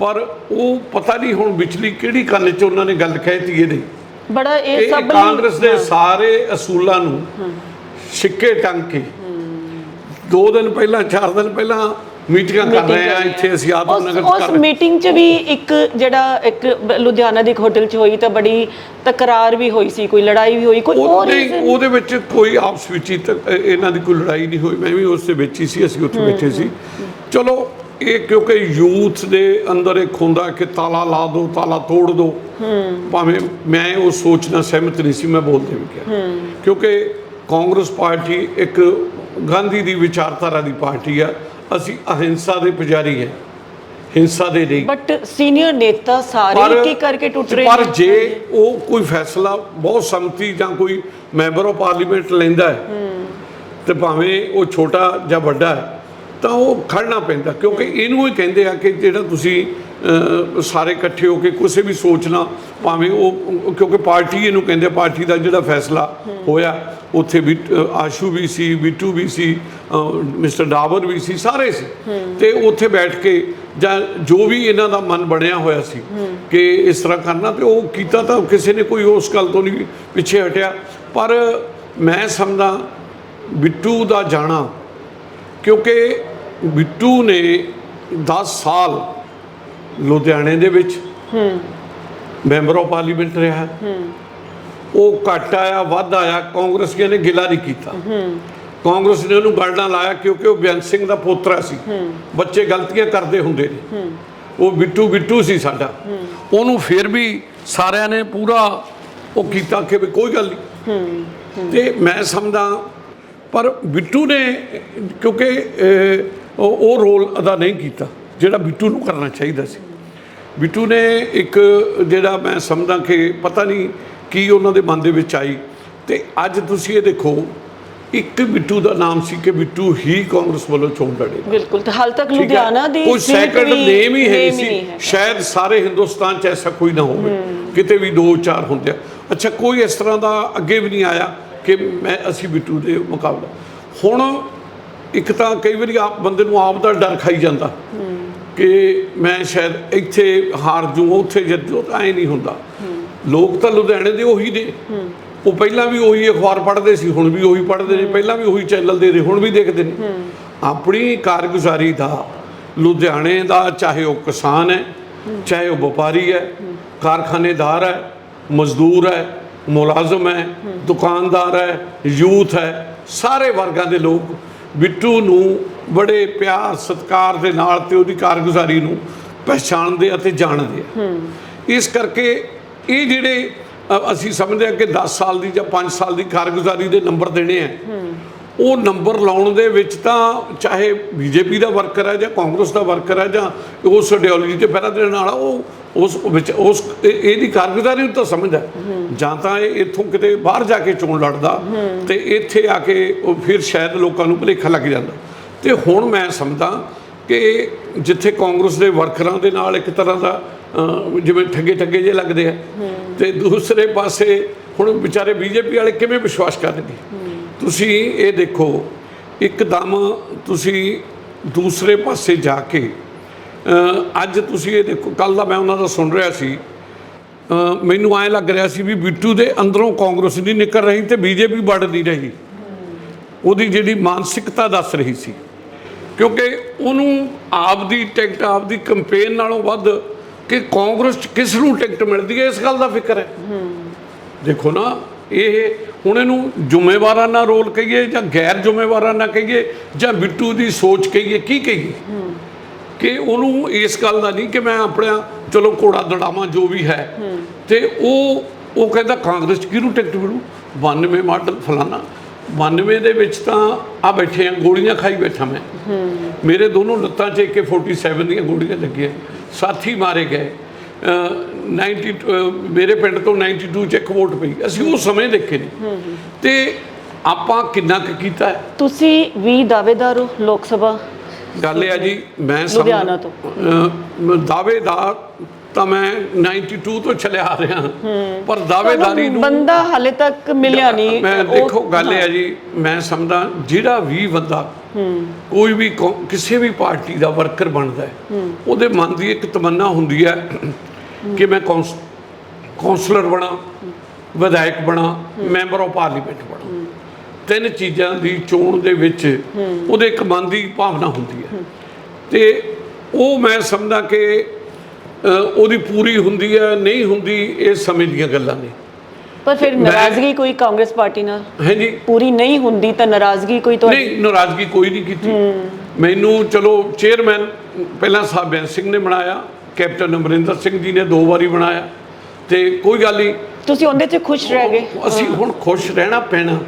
ਪਰ ਉਹ ਪਤਾ ਨਹੀਂ ਹੁਣ ਵਿਚਲੀ ਕਿਹੜੀ ਕੰਨ 'ਚ ਉਹਨਾਂ ਨੇ ਗੱਲ ਕਹਿਤੀ ਇਹਦੇ। ਬੜਾ ਇਹ ਸਭ ਕਾਂਗਰਸ ਦੇ ਸਾਰੇ ਅਸੂਲਾਂ ਨੂੰ ਸਿੱਕੇ ਟੰਗ ਕੇ। ਦੋ ਦਿਨ ਪਹਿਲਾਂ ਚਾਰ ਦਿਨ ਪਹਿਲਾਂ ਮੀਟਿੰਗਾਂ ਕਰ ਰਹੇ ਆ ਇੱਥੇ ਅਸੀਂ ਉਸ- ਨਗਰ ਚ ਉਸ ਕਰ ਰਹੇ ਮੀਟਿੰਗ 'ਚ ਵੀ ਇੱਕ ਜਿਹੜਾ ਇੱਕ ਬ- ਲੁਧਿਆਣਾ ਦੇ ਇੱਕ ਹੋਟਲ 'ਚ ਹੋਈ ਤਾਂ ਬੜੀ ਤਕਰਾਰ ਵੀ ਹੋਈ ਸੀ ਕੋਈ ਲੜਾਈ ਵੀ ਹੋਈ ਕੋਈ ਹੋਰ reason? ਉਹਦੇ ਵਿੱਚ ਕੋਈ ਆਪਸ ਵਿੱਚ ਹੀ ਤੱਕ ਇਹ- ਇਹਨਾਂ ਦੀ ਕੋਈ ਲੜਾਈ ਨਹੀਂ ਹੋਈ ਮੈਂ ਵੀ ਉਸ ਦੇ ਵਿੱਚ ਹੀ ਸੀ ਅਸੀਂ ਉੱਥੇ ਬੈਠੇ ਸੀ। ਚਲੋ ਇਹ ਕਿਉਂਕਿ ਯੂਥ ਦੇ ਅੰਦਰ ਇੱਕ ਹੁੰਦਾ ਕਿ ਤਾਲਾ ਲਾ ਦੋ ਤਾਲਾ ਤੋੜ ਦੋ। ਭਾਵੇਂ ਮੈਂ ਉਹ ਸੋਚ ਨਾਲ ਸਹਿਮਤ ਨਹੀਂ ਸੀ ਮੈਂ ਬੋਲਦੇ ਵੀ ਕਿਹਾ। ਕਿਉਂਕਿ ਕਾਂਗਰਸ ਪਾਰਟੀ ਇੱਕ ਗਾਂਧੀ ਦੀ ਵਿਚਾਰਧਾਰਾ ਦੀ ਪਾਰਟੀ ਆ ਅਸੀਂ ਅਹਿੰਸਾ ਦੇ ਪੁਜਾਰੀ ਹੈ। ਹਿੰਸਾ ਦੇ ਲਈ। ਬਟ ਸੀਨੀਅਰ ਨੇਤਾ ਸਾਰੇ ਇੱਕ ਕਰਕੇ ਟੁੱਟ ਰਹੇ ਪਰ। ਜੇ ਉਹ ਕੋਈ ਫੈਸਲਾ ਬਹੁਤ ਸੰਮਤੀ ਜਾਂ ਕੋਈ ਮੈਂਬਰ ਆਫ ਪਾਰਲੀਮੈਂਟ ਲੈਂਦਾ ਹੈ ਤੇ ਭਾਵੇਂ ਉਹ ਛੋਟਾ ਜਾਂ ਵੱਡਾ ਹੈ ਤਾਂ ਉਹ ਖੜਨਾ ਪੈਂਦਾ। ਕਿਉਂਕਿ ਇਹਨੂੰ ਹੀ ਕਹਿੰਦੇ ਆ ਕਿ ਜਿਹੜਾ ਤੁਸੀਂ ਸਾਰੇ ਇਕੱਠੇ ਹੋ ਕੇ ਕਿਸੇ ਵੀ ਸੋਚਣਾ, ਭਾਵੇਂ ਉਹ, ਕਿਉਂਕਿ ਪਾਰਟੀ ਇਹਨੂੰ ਕਹਿੰਦੇ ਪਾਰਟੀ ਦਾ ਜਿਹੜਾ ਫੈਸਲਾ ਹੋਇਆ, ਉੱਥੇ ਵੀ ਆਸ਼ੂ ਵੀ ਸੀ, ਬਿੱਟੂ ਵੀ ਸੀ ਮਿਸਟਰ ਡਾਵਰ ਵੀ ਸੀ, ਸਾਰੇ ਸੀ। ਤੇ ਉੱਥੇ ਬੈਠ ਕੇ ਜਾਂ ਜੋ ਵੀ ਇਹਨਾਂ ਦਾ ਮਨ ਬਣਿਆ ਹੋਇਆ ਸੀ ਕਿ ਇਸ ਤਰ੍ਹਾਂ ਕਰਨਾ, ਤੇ ਉਹ ਕੀਤਾ ਤਾਂ ਕਿਸੇ ਨੇ ਕੋਈ ਉਸ ਗੱਲ ਤੋਂ ਨਹੀਂ ਪਿੱਛੇ ਹਟਿਆ। ਪਰ ਮੈਂ ਸਮਝਦਾ, ਬਿੱਟੂ ਦਾ ਜਾਣਾ, ਕਿਉਂਕਿ ਬਿੱਟੂ ਨੇ 10 ਸਾਲ ਲੁਧਿਆਣੇ ਦੇ ਵਿੱਚ ਮੈਂਬਰ ਆਫ ਪਾਰਲੀਮੈਂਟ ਰਿਹਾ। ਉਹ ਘੱਟ ਆਇਆ ਵੱਧ ਆਇਆ ਕਾਂਗਰਸੀਆਂ ਨੇ ਗਿਲਾ ਨਹੀਂ ਕੀਤਾ। ਕਾਂਗਰਸ ਨੇ ਉਹਨੂੰ ਗੱਲ ਨਾਲ ਲਾਇਆ ਕਿਉਂਕਿ ਉਹ ਬੇਅੰਤ ਸਿੰਘ ਦਾ ਪੋਤਰਾ ਸੀ। ਬੱਚੇ ਗਲਤੀਆਂ ਕਰਦੇ ਹੁੰਦੇ ਨੇ। ਉਹ ਬਿੱਟੂ ਬਿੱਟੂ ਸੀ ਸਾਡਾ। ਉਹਨੂੰ ਫਿਰ ਵੀ ਸਾਰਿਆਂ ਨੇ ਪੂਰਾ ਉਹ ਕੀਤਾ ਕਿ ਵੀ ਕੋਈ ਗੱਲ ਨਹੀਂ। ਤੇ ਮੈਂ ਸਮਝਦਾ ਪਰ ਬਿੱਟੂ ਨੇ ਕਿਉਂਕਿ ਉਹ ਰੋਲ ਅਦਾ ਨਹੀਂ ਕੀਤਾ ਜਿਹੜਾ ਬਿੱਟੂ ਨੂੰ ਕਰਨਾ ਚਾਹੀਦਾ ਸੀ। ਬਿੱਟੂ ਨੇ ਇੱਕ ਜਿਹੜਾ ਮੈਂ ਸਮਝਦਾ ਕਿ ਪਤਾ ਨਹੀਂ ਕੀ ਉਹਨਾਂ ਦੇ ਮਨ ਦੇ ਵਿੱਚ ਆਈ। ਤੇ ਅੱਜ ਤੁਸੀਂ ਇਹ ਦੇਖੋ ਇੱਕ ਬਿੱਟੂ ਦਾ ਨਾਮ ਸੀ ਕਿ ਬਿੱਟੂ ਹੀ ਕਾਂਗਰਸ ਵੱਲੋਂ ਚੋਣ ਲੜੇ। ਬਿਲਕੁਲ ਤੇ ਹਾਲ ਤੱਕ? ਲੁਧਿਆਣਾ ਦੀ ਕੋਈ ਸੈਕੰਡ ਨੇਮ ਹੀ ਹੈ ਸੀ। ਸ਼ਾਇਦ ਸਾਰੇ ਹਿੰਦੁਸਤਾਨ 'ਚ ਐਸਾ ਕੋਈ ਨਾ ਹੋਵੇ। ਕਿਤੇ ਵੀ ਦੋ ਚਾਰ ਹੁੰਦੇ ਆ। ਅੱਛਾ ਕੋਈ ਇਸ ਤਰ੍ਹਾਂ ਦਾ ਅੱਗੇ ਵੀ ਨਹੀਂ ਆਇਆ ਕਿ ਮੈਂ ਅਸੀਂ ਬਿੱਟੂ ਦੇ ਮੁਕਾਬਲਾ। ਹੁਣ ਇੱਕ ਤਾਂ ਕਈ ਵਾਰੀ ਆਪ ਬੰਦੇ ਨੂੰ ਆਪ ਦਾ ਡਰ ਖਾਈ ਜਾਂਦਾ। ਕਿ ਮੈਂ ਸ਼ਾਇਦ ਇੱਥੇ ਹਾਰ ਜੂ ਉੱਥੇ ਜਿੱਤ ਜੂ ਤਾਂ ਐ ਨਹੀਂ ਹੁੰਦਾ। ਲੋਕ ਤਾਂ ਲੁਧਿਆਣੇ ਦੇ ਉਹੀ ਨੇ। ਉਹ ਪਹਿਲਾਂ ਵੀ ਉਹੀ ਅਖਬਾਰ ਪੜ੍ਹਦੇ ਸੀ ਹੁਣ ਵੀ ਉਹੀ ਪੜ੍ਹਦੇ ਨੇ। ਪਹਿਲਾਂ ਵੀ ਉਹੀ ਚੈਨਲ ਦੇ ਨੇ ਹੁਣ ਵੀ ਦੇਖਦੇ ਨੇ। ਆਪਣੀ ਕਾਰਗੁਜ਼ਾਰੀ ਦਾ ਲੁਧਿਆਣੇ ਦਾ ਚਾਹੇ ਉਹ ਕਿਸਾਨ ਹੈ ਚਾਹੇ ਉਹ ਵਪਾਰੀ ਹੈ ਕਾਰਖਾਨੇਦਾਰ ਹੈ ਮਜ਼ਦੂਰ ਹੈ ਮੁਲਾਜ਼ਮ ਹੈ। ਦੁਕਾਨਦਾਰ ਹੈ ਯੂਥ ਹੈ ਸਾਰੇ ਵਰਗਾਂ ਦੇ ਲੋਕ ਬਿੱਟੂ ਨੂੰ ਬੜੇ ਪਿਆਰ ਸਤਿਕਾਰ ਦੇ ਨਾਲ ਤੇ ਉਹਦੀ ਕਾਰਗੁਜ਼ਾਰੀ ਨੂੰ ਪਛਾਣਦੇ ਅਤੇ ਜਾਣਦੇ ਆ। ਇਸ ਕਰਕੇ ਇਹ ਜਿਹੜੇ ਅਸੀਂ ਸਮਝਦੇ ਆ ਕਿ 10 ਸਾਲ ਦੀ ਜਾਂ 5 ਸਾਲ ਦੀ ਕਾਰਗੁਜ਼ਾਰੀ ਦੇ ਨੰਬਰ ਦੇਣੇ ਆ। ਉਹ ਨੰਬਰ ਲਾਉਣ ਦੇ ਵਿੱਚ ਤਾਂ ਚਾਹੇ ਬੀਜੇਪੀ ਦਾ ਵਰਕਰ ਹੈ ਜਾਂ ਕਾਂਗਰਸ ਦਾ ਵਰਕਰ ਹੈ ਜਾਂ ਉਸ ਆਈਡੀਓਲੋਜੀ ਤੇ ਪਹਿਰਾ ਦੇਣ ਵਾਲਾ ਉਹ ਉਸ ਵਿੱਚ ਉਸ ਇਹ- ਇਹਦੀ ਕਾਰਗੁਜ਼ਾਰੀ ਨੂੰ ਤਾਂ ਸਮਝਦਾ ਹੈ। ਜਾਂ ਤਾਂ ਇਹ ਇੱਥੋਂ ਕਿਤੇ ਬਾਹਰ ਜਾ ਕੇ ਚੋਣ ਲੜਦਾ ਤੇ ਇੱਥੇ ਆ ਕੇ ਉਹ ਫਿਰ ਸ਼ਾਇਦ ਲੋਕਾਂ ਨੂੰ ਭੁਲੇਖਾ ਲੱਗ ਜਾਂਦਾ। ਤੇ ਹੁਣ ਮੈਂ ਸਮਝਦਾ ਕਿ ਜਿੱਥੇ ਕਾਂਗਰਸ ਦੇ ਵਰਕਰਾਂ ਦੇ ਨਾਲ ਇੱਕ ਤਰ੍ਹਾਂ ਦਾ ਜਿਵੇਂ ਠੱਗੇ ਠੱਗੇ ਜੇ ਲੱਗਦੇ ਆ ਤੇ ਦੂਸਰੇ ਪਾਸੇ ਹੁਣ ਵਿਚਾਰੇ ਬੀਜੇਪੀ ਵਾਲੇ ਕਿਵੇਂ ਵਿਸ਼ਵਾਸ ਕਰਨਗੇ? ਤੁਸੀਂ ਇਹ ਦੇਖੋ ਇੱਕਦਮ ਤੁਸੀਂ ਦੂਸਰੇ ਪਾਸੇ ਜਾ ਕੇ ਅੱਜ ਤੁਸੀਂ ਇਹ ਦੇਖੋ ਕੱਲ ਦਾ ਮੈਂ ਉਹਨਾਂ ਦਾ ਸੁਣ ਰਿਹਾ ਸੀ ਮੈਨੂੰ ਐਂ ਲੱਗ ਰਿਹਾ ਸੀ ਵੀ ਬਿੱਟੂ ਦੇ ਅੰਦਰੋਂ ਕਾਂਗਰਸ ਨਹੀਂ ਨਿਕਲ ਰਹੀ ਤੇ ਬੀਜੇਪੀ ਨਹੀਂ ਰਹੀ। ਉਹਦੀ ਜਿਹੜੀ ਮਾਨਸਿਕਤਾ ਦੱਸ ਰਹੀ ਸੀ। ਕਿਉਂਕਿ ਉਹਨੂੰ ਆਪ ਦੀ ਟਿਕਟ ਆਪ ਦੀ ਕੰਪੇਨ ਨਾਲੋਂ ਵੱਧ ਕਿ ਕਾਂਗਰਸ 'ਚ ਕਿਸ ਨੂੰ ਟਿਕਟ ਮਿਲਦੀ ਹੈ, ਇਸ ਗੱਲ ਦਾ ਫਿਕਰ ਹੈ। ਦੇਖੋ ਨਾ, ਇਹ ਹੁਣ ਇਹਨੂੰ ਜ਼ਿੰਮੇਵਾਰਾਨਾ ਰੋਲ ਕਹੀਏ ਜਾਂ ਗੈਰ ਜ਼ਿੰਮੇਵਾਰਾਨਾ ਕਹੀਏ ਜਾਂ ਬਿੱਟੂ ਦੀ ਸੋਚ ਕਹੀਏ, ਕੀ ਕਹੀਏ? ਕਿ ਉਹਨੂੰ ਇਸ ਗੱਲ ਦਾ ਨਹੀਂ ਕਿ ਮੈਂ ਆਪਣਾ ਚਲੋ ਘੋੜਾ ਦੜਾਵਾਂ ਜੋ ਵੀ ਹੈ ਤੇ ਉਹ ਉਹ ਕਹਿੰਦਾ ਕਾਂਗਰਸ 'ਚ ਕਿਹਨੂੰ ਟਿਕਟ ਮਿਲੂ? 92 ਮਾਡਲ ਫਲਾਣਾ 92 ਦੇ ਵਿੱਚ ਤਾਂ ਆ ਬੈਠੇ ਆ ਗੋਲੀਆਂ ਖਾਈ ਬੈਠਾ ਮੈਂ। ਮੇਰੇ ਦੋਨੋਂ ਲੱਤਾਂ 'ਚ AK47 ਦੀਆਂ ਗੋਲੀਆਂ ਲੱਗੀਆਂ। ਸਾਥੀ ਮਾਰੇ ਗਏ। ਅਹ 90 ਅਹ ਮੇਰੇ ਪਿੰਡ ਤੋਂ 92 ਚ ਇੱਕ ਵੋਟ ਪਈ। ਅਸੀਂ ਉਹ ਸਮੇਂ ਦੇਖੇ ਨੇ ਤੇ ਆਪਾਂ ਕਿੰਨਾ ਕੁ ਕੀਤਾ? ਹੈ ਤੁਸੀਂ ਵੀ ਦਾਅਵੇਦਾਰ ਹੋ ਲੋਕ ਸਭਾ? ਗੱਲ ਇਹ ਆ ਜੀ ਮੈਂ ਸਮਝ- ਲੁਧਿਆਣਾ ਤੋਂ। ਅਹ ਦਾਅਵੇਦਾਰ ਤਾਂ ਮੈਂ 92 ਤੋਂ ਚੱਲਿਆ ਆ ਰਿਹਾ। ਪਰ ਦਾਅਵੇਦਾਰੀ ਨੂੰ ਬੰਦਾ ਹਾਲੇ ਤੱਕ ਮਿਲਿਆ ਨਹੀਂ। ਮੈਂ ਦੇਖੋ ਗੱਲ ਇਹ ਆ ਜੀ ਮੈਂ ਸਮਝਦਾ ਜਿਹੜਾ ਵੀ ਬੰਦਾ ਕੋਈ ਵੀ ਕਿਸੇ ਵੀ ਪਾਰਟੀ ਦਾ ਵਰਕਰ ਬਣਦਾ ਹੈ ਉਹਦੇ ਮਨ ਦੀ ਇੱਕ ਤਮੰਨਾ ਹੁੰਦੀ ਹੈ ਕਿ ਮੈਂ ਕੌਂਸ ਕੌਂਸਲਰ ਬਣਾ ਵਿਧਾਇਕ ਬਣਾ ਮੈਂਬਰ ਆਫ ਪਾਰਲੀਮੈਂਟ ਬਣਾ। ਤਿੰਨ ਚੀਜ਼ਾਂ ਦੀ ਚੋਣ ਦੇ ਵਿੱਚ ਉਹਦੇ ਇੱਕ ਮਨ ਦੀ ਭਾਵਨਾ ਹੁੰਦੀ ਹੈ। ਤੇ ਉਹ ਮੈਂ ਸਮਝਦਾ ਕਿ ਉਹਦੀ ਪੂਰੀ ਹੁੰਦੀ ਹੈ ਨਹੀਂ ਹੁੰਦੀ ਇਹ ਸਮੇਂ ਦੀਆਂ ਗੱਲਾਂ ਨੇ। ਪਰ ਫਿਰ ਨਾਰਾਜ਼ਗੀ ਕੋਈ ਕਾਂਗਰਸ ਪਾਰਟੀ ਨਾਲ ਹੈ ਜੀ ਪੂਰੀ ਨਹੀਂ ਹੁੰਦੀ ਤਾਂ ਨਾਰਾਜ਼ਗੀ ਕੋਈ ਤੁਹਾਡੀ? ਨਹੀਂ ਨਾਰਾਜ਼ਗੀ ਕੋਈ ਨਹੀਂ ਕੀਤੀ। ਮੈਨੂੰ ਚਲੋ ਚੇਅਰਮੈਨ ਪਹਿਲਾਂ ਬੈਂਸ ਸਿੰਘ ਨੇ ਬਣਾਇਆ ਕੈਪਟਨ ਅਮਰਿੰਦਰ ਸਿੰਘ ਜੀ ਨੇ ਦੋ ਵਾਰੀ ਬਣਾਇਆ ਤੇ ਕੋਈ ਗੱਲ ਨਹੀਂ। ਤੁਸੀਂ ਉਹਦੇ 'ਚ ਖੁਸ਼ ਰਹਿ ਗਏ। ਅਸੀਂ ਹੁਣ ਖੁਸ਼ ਰਹਿਣਾ ਪੈਣਾ।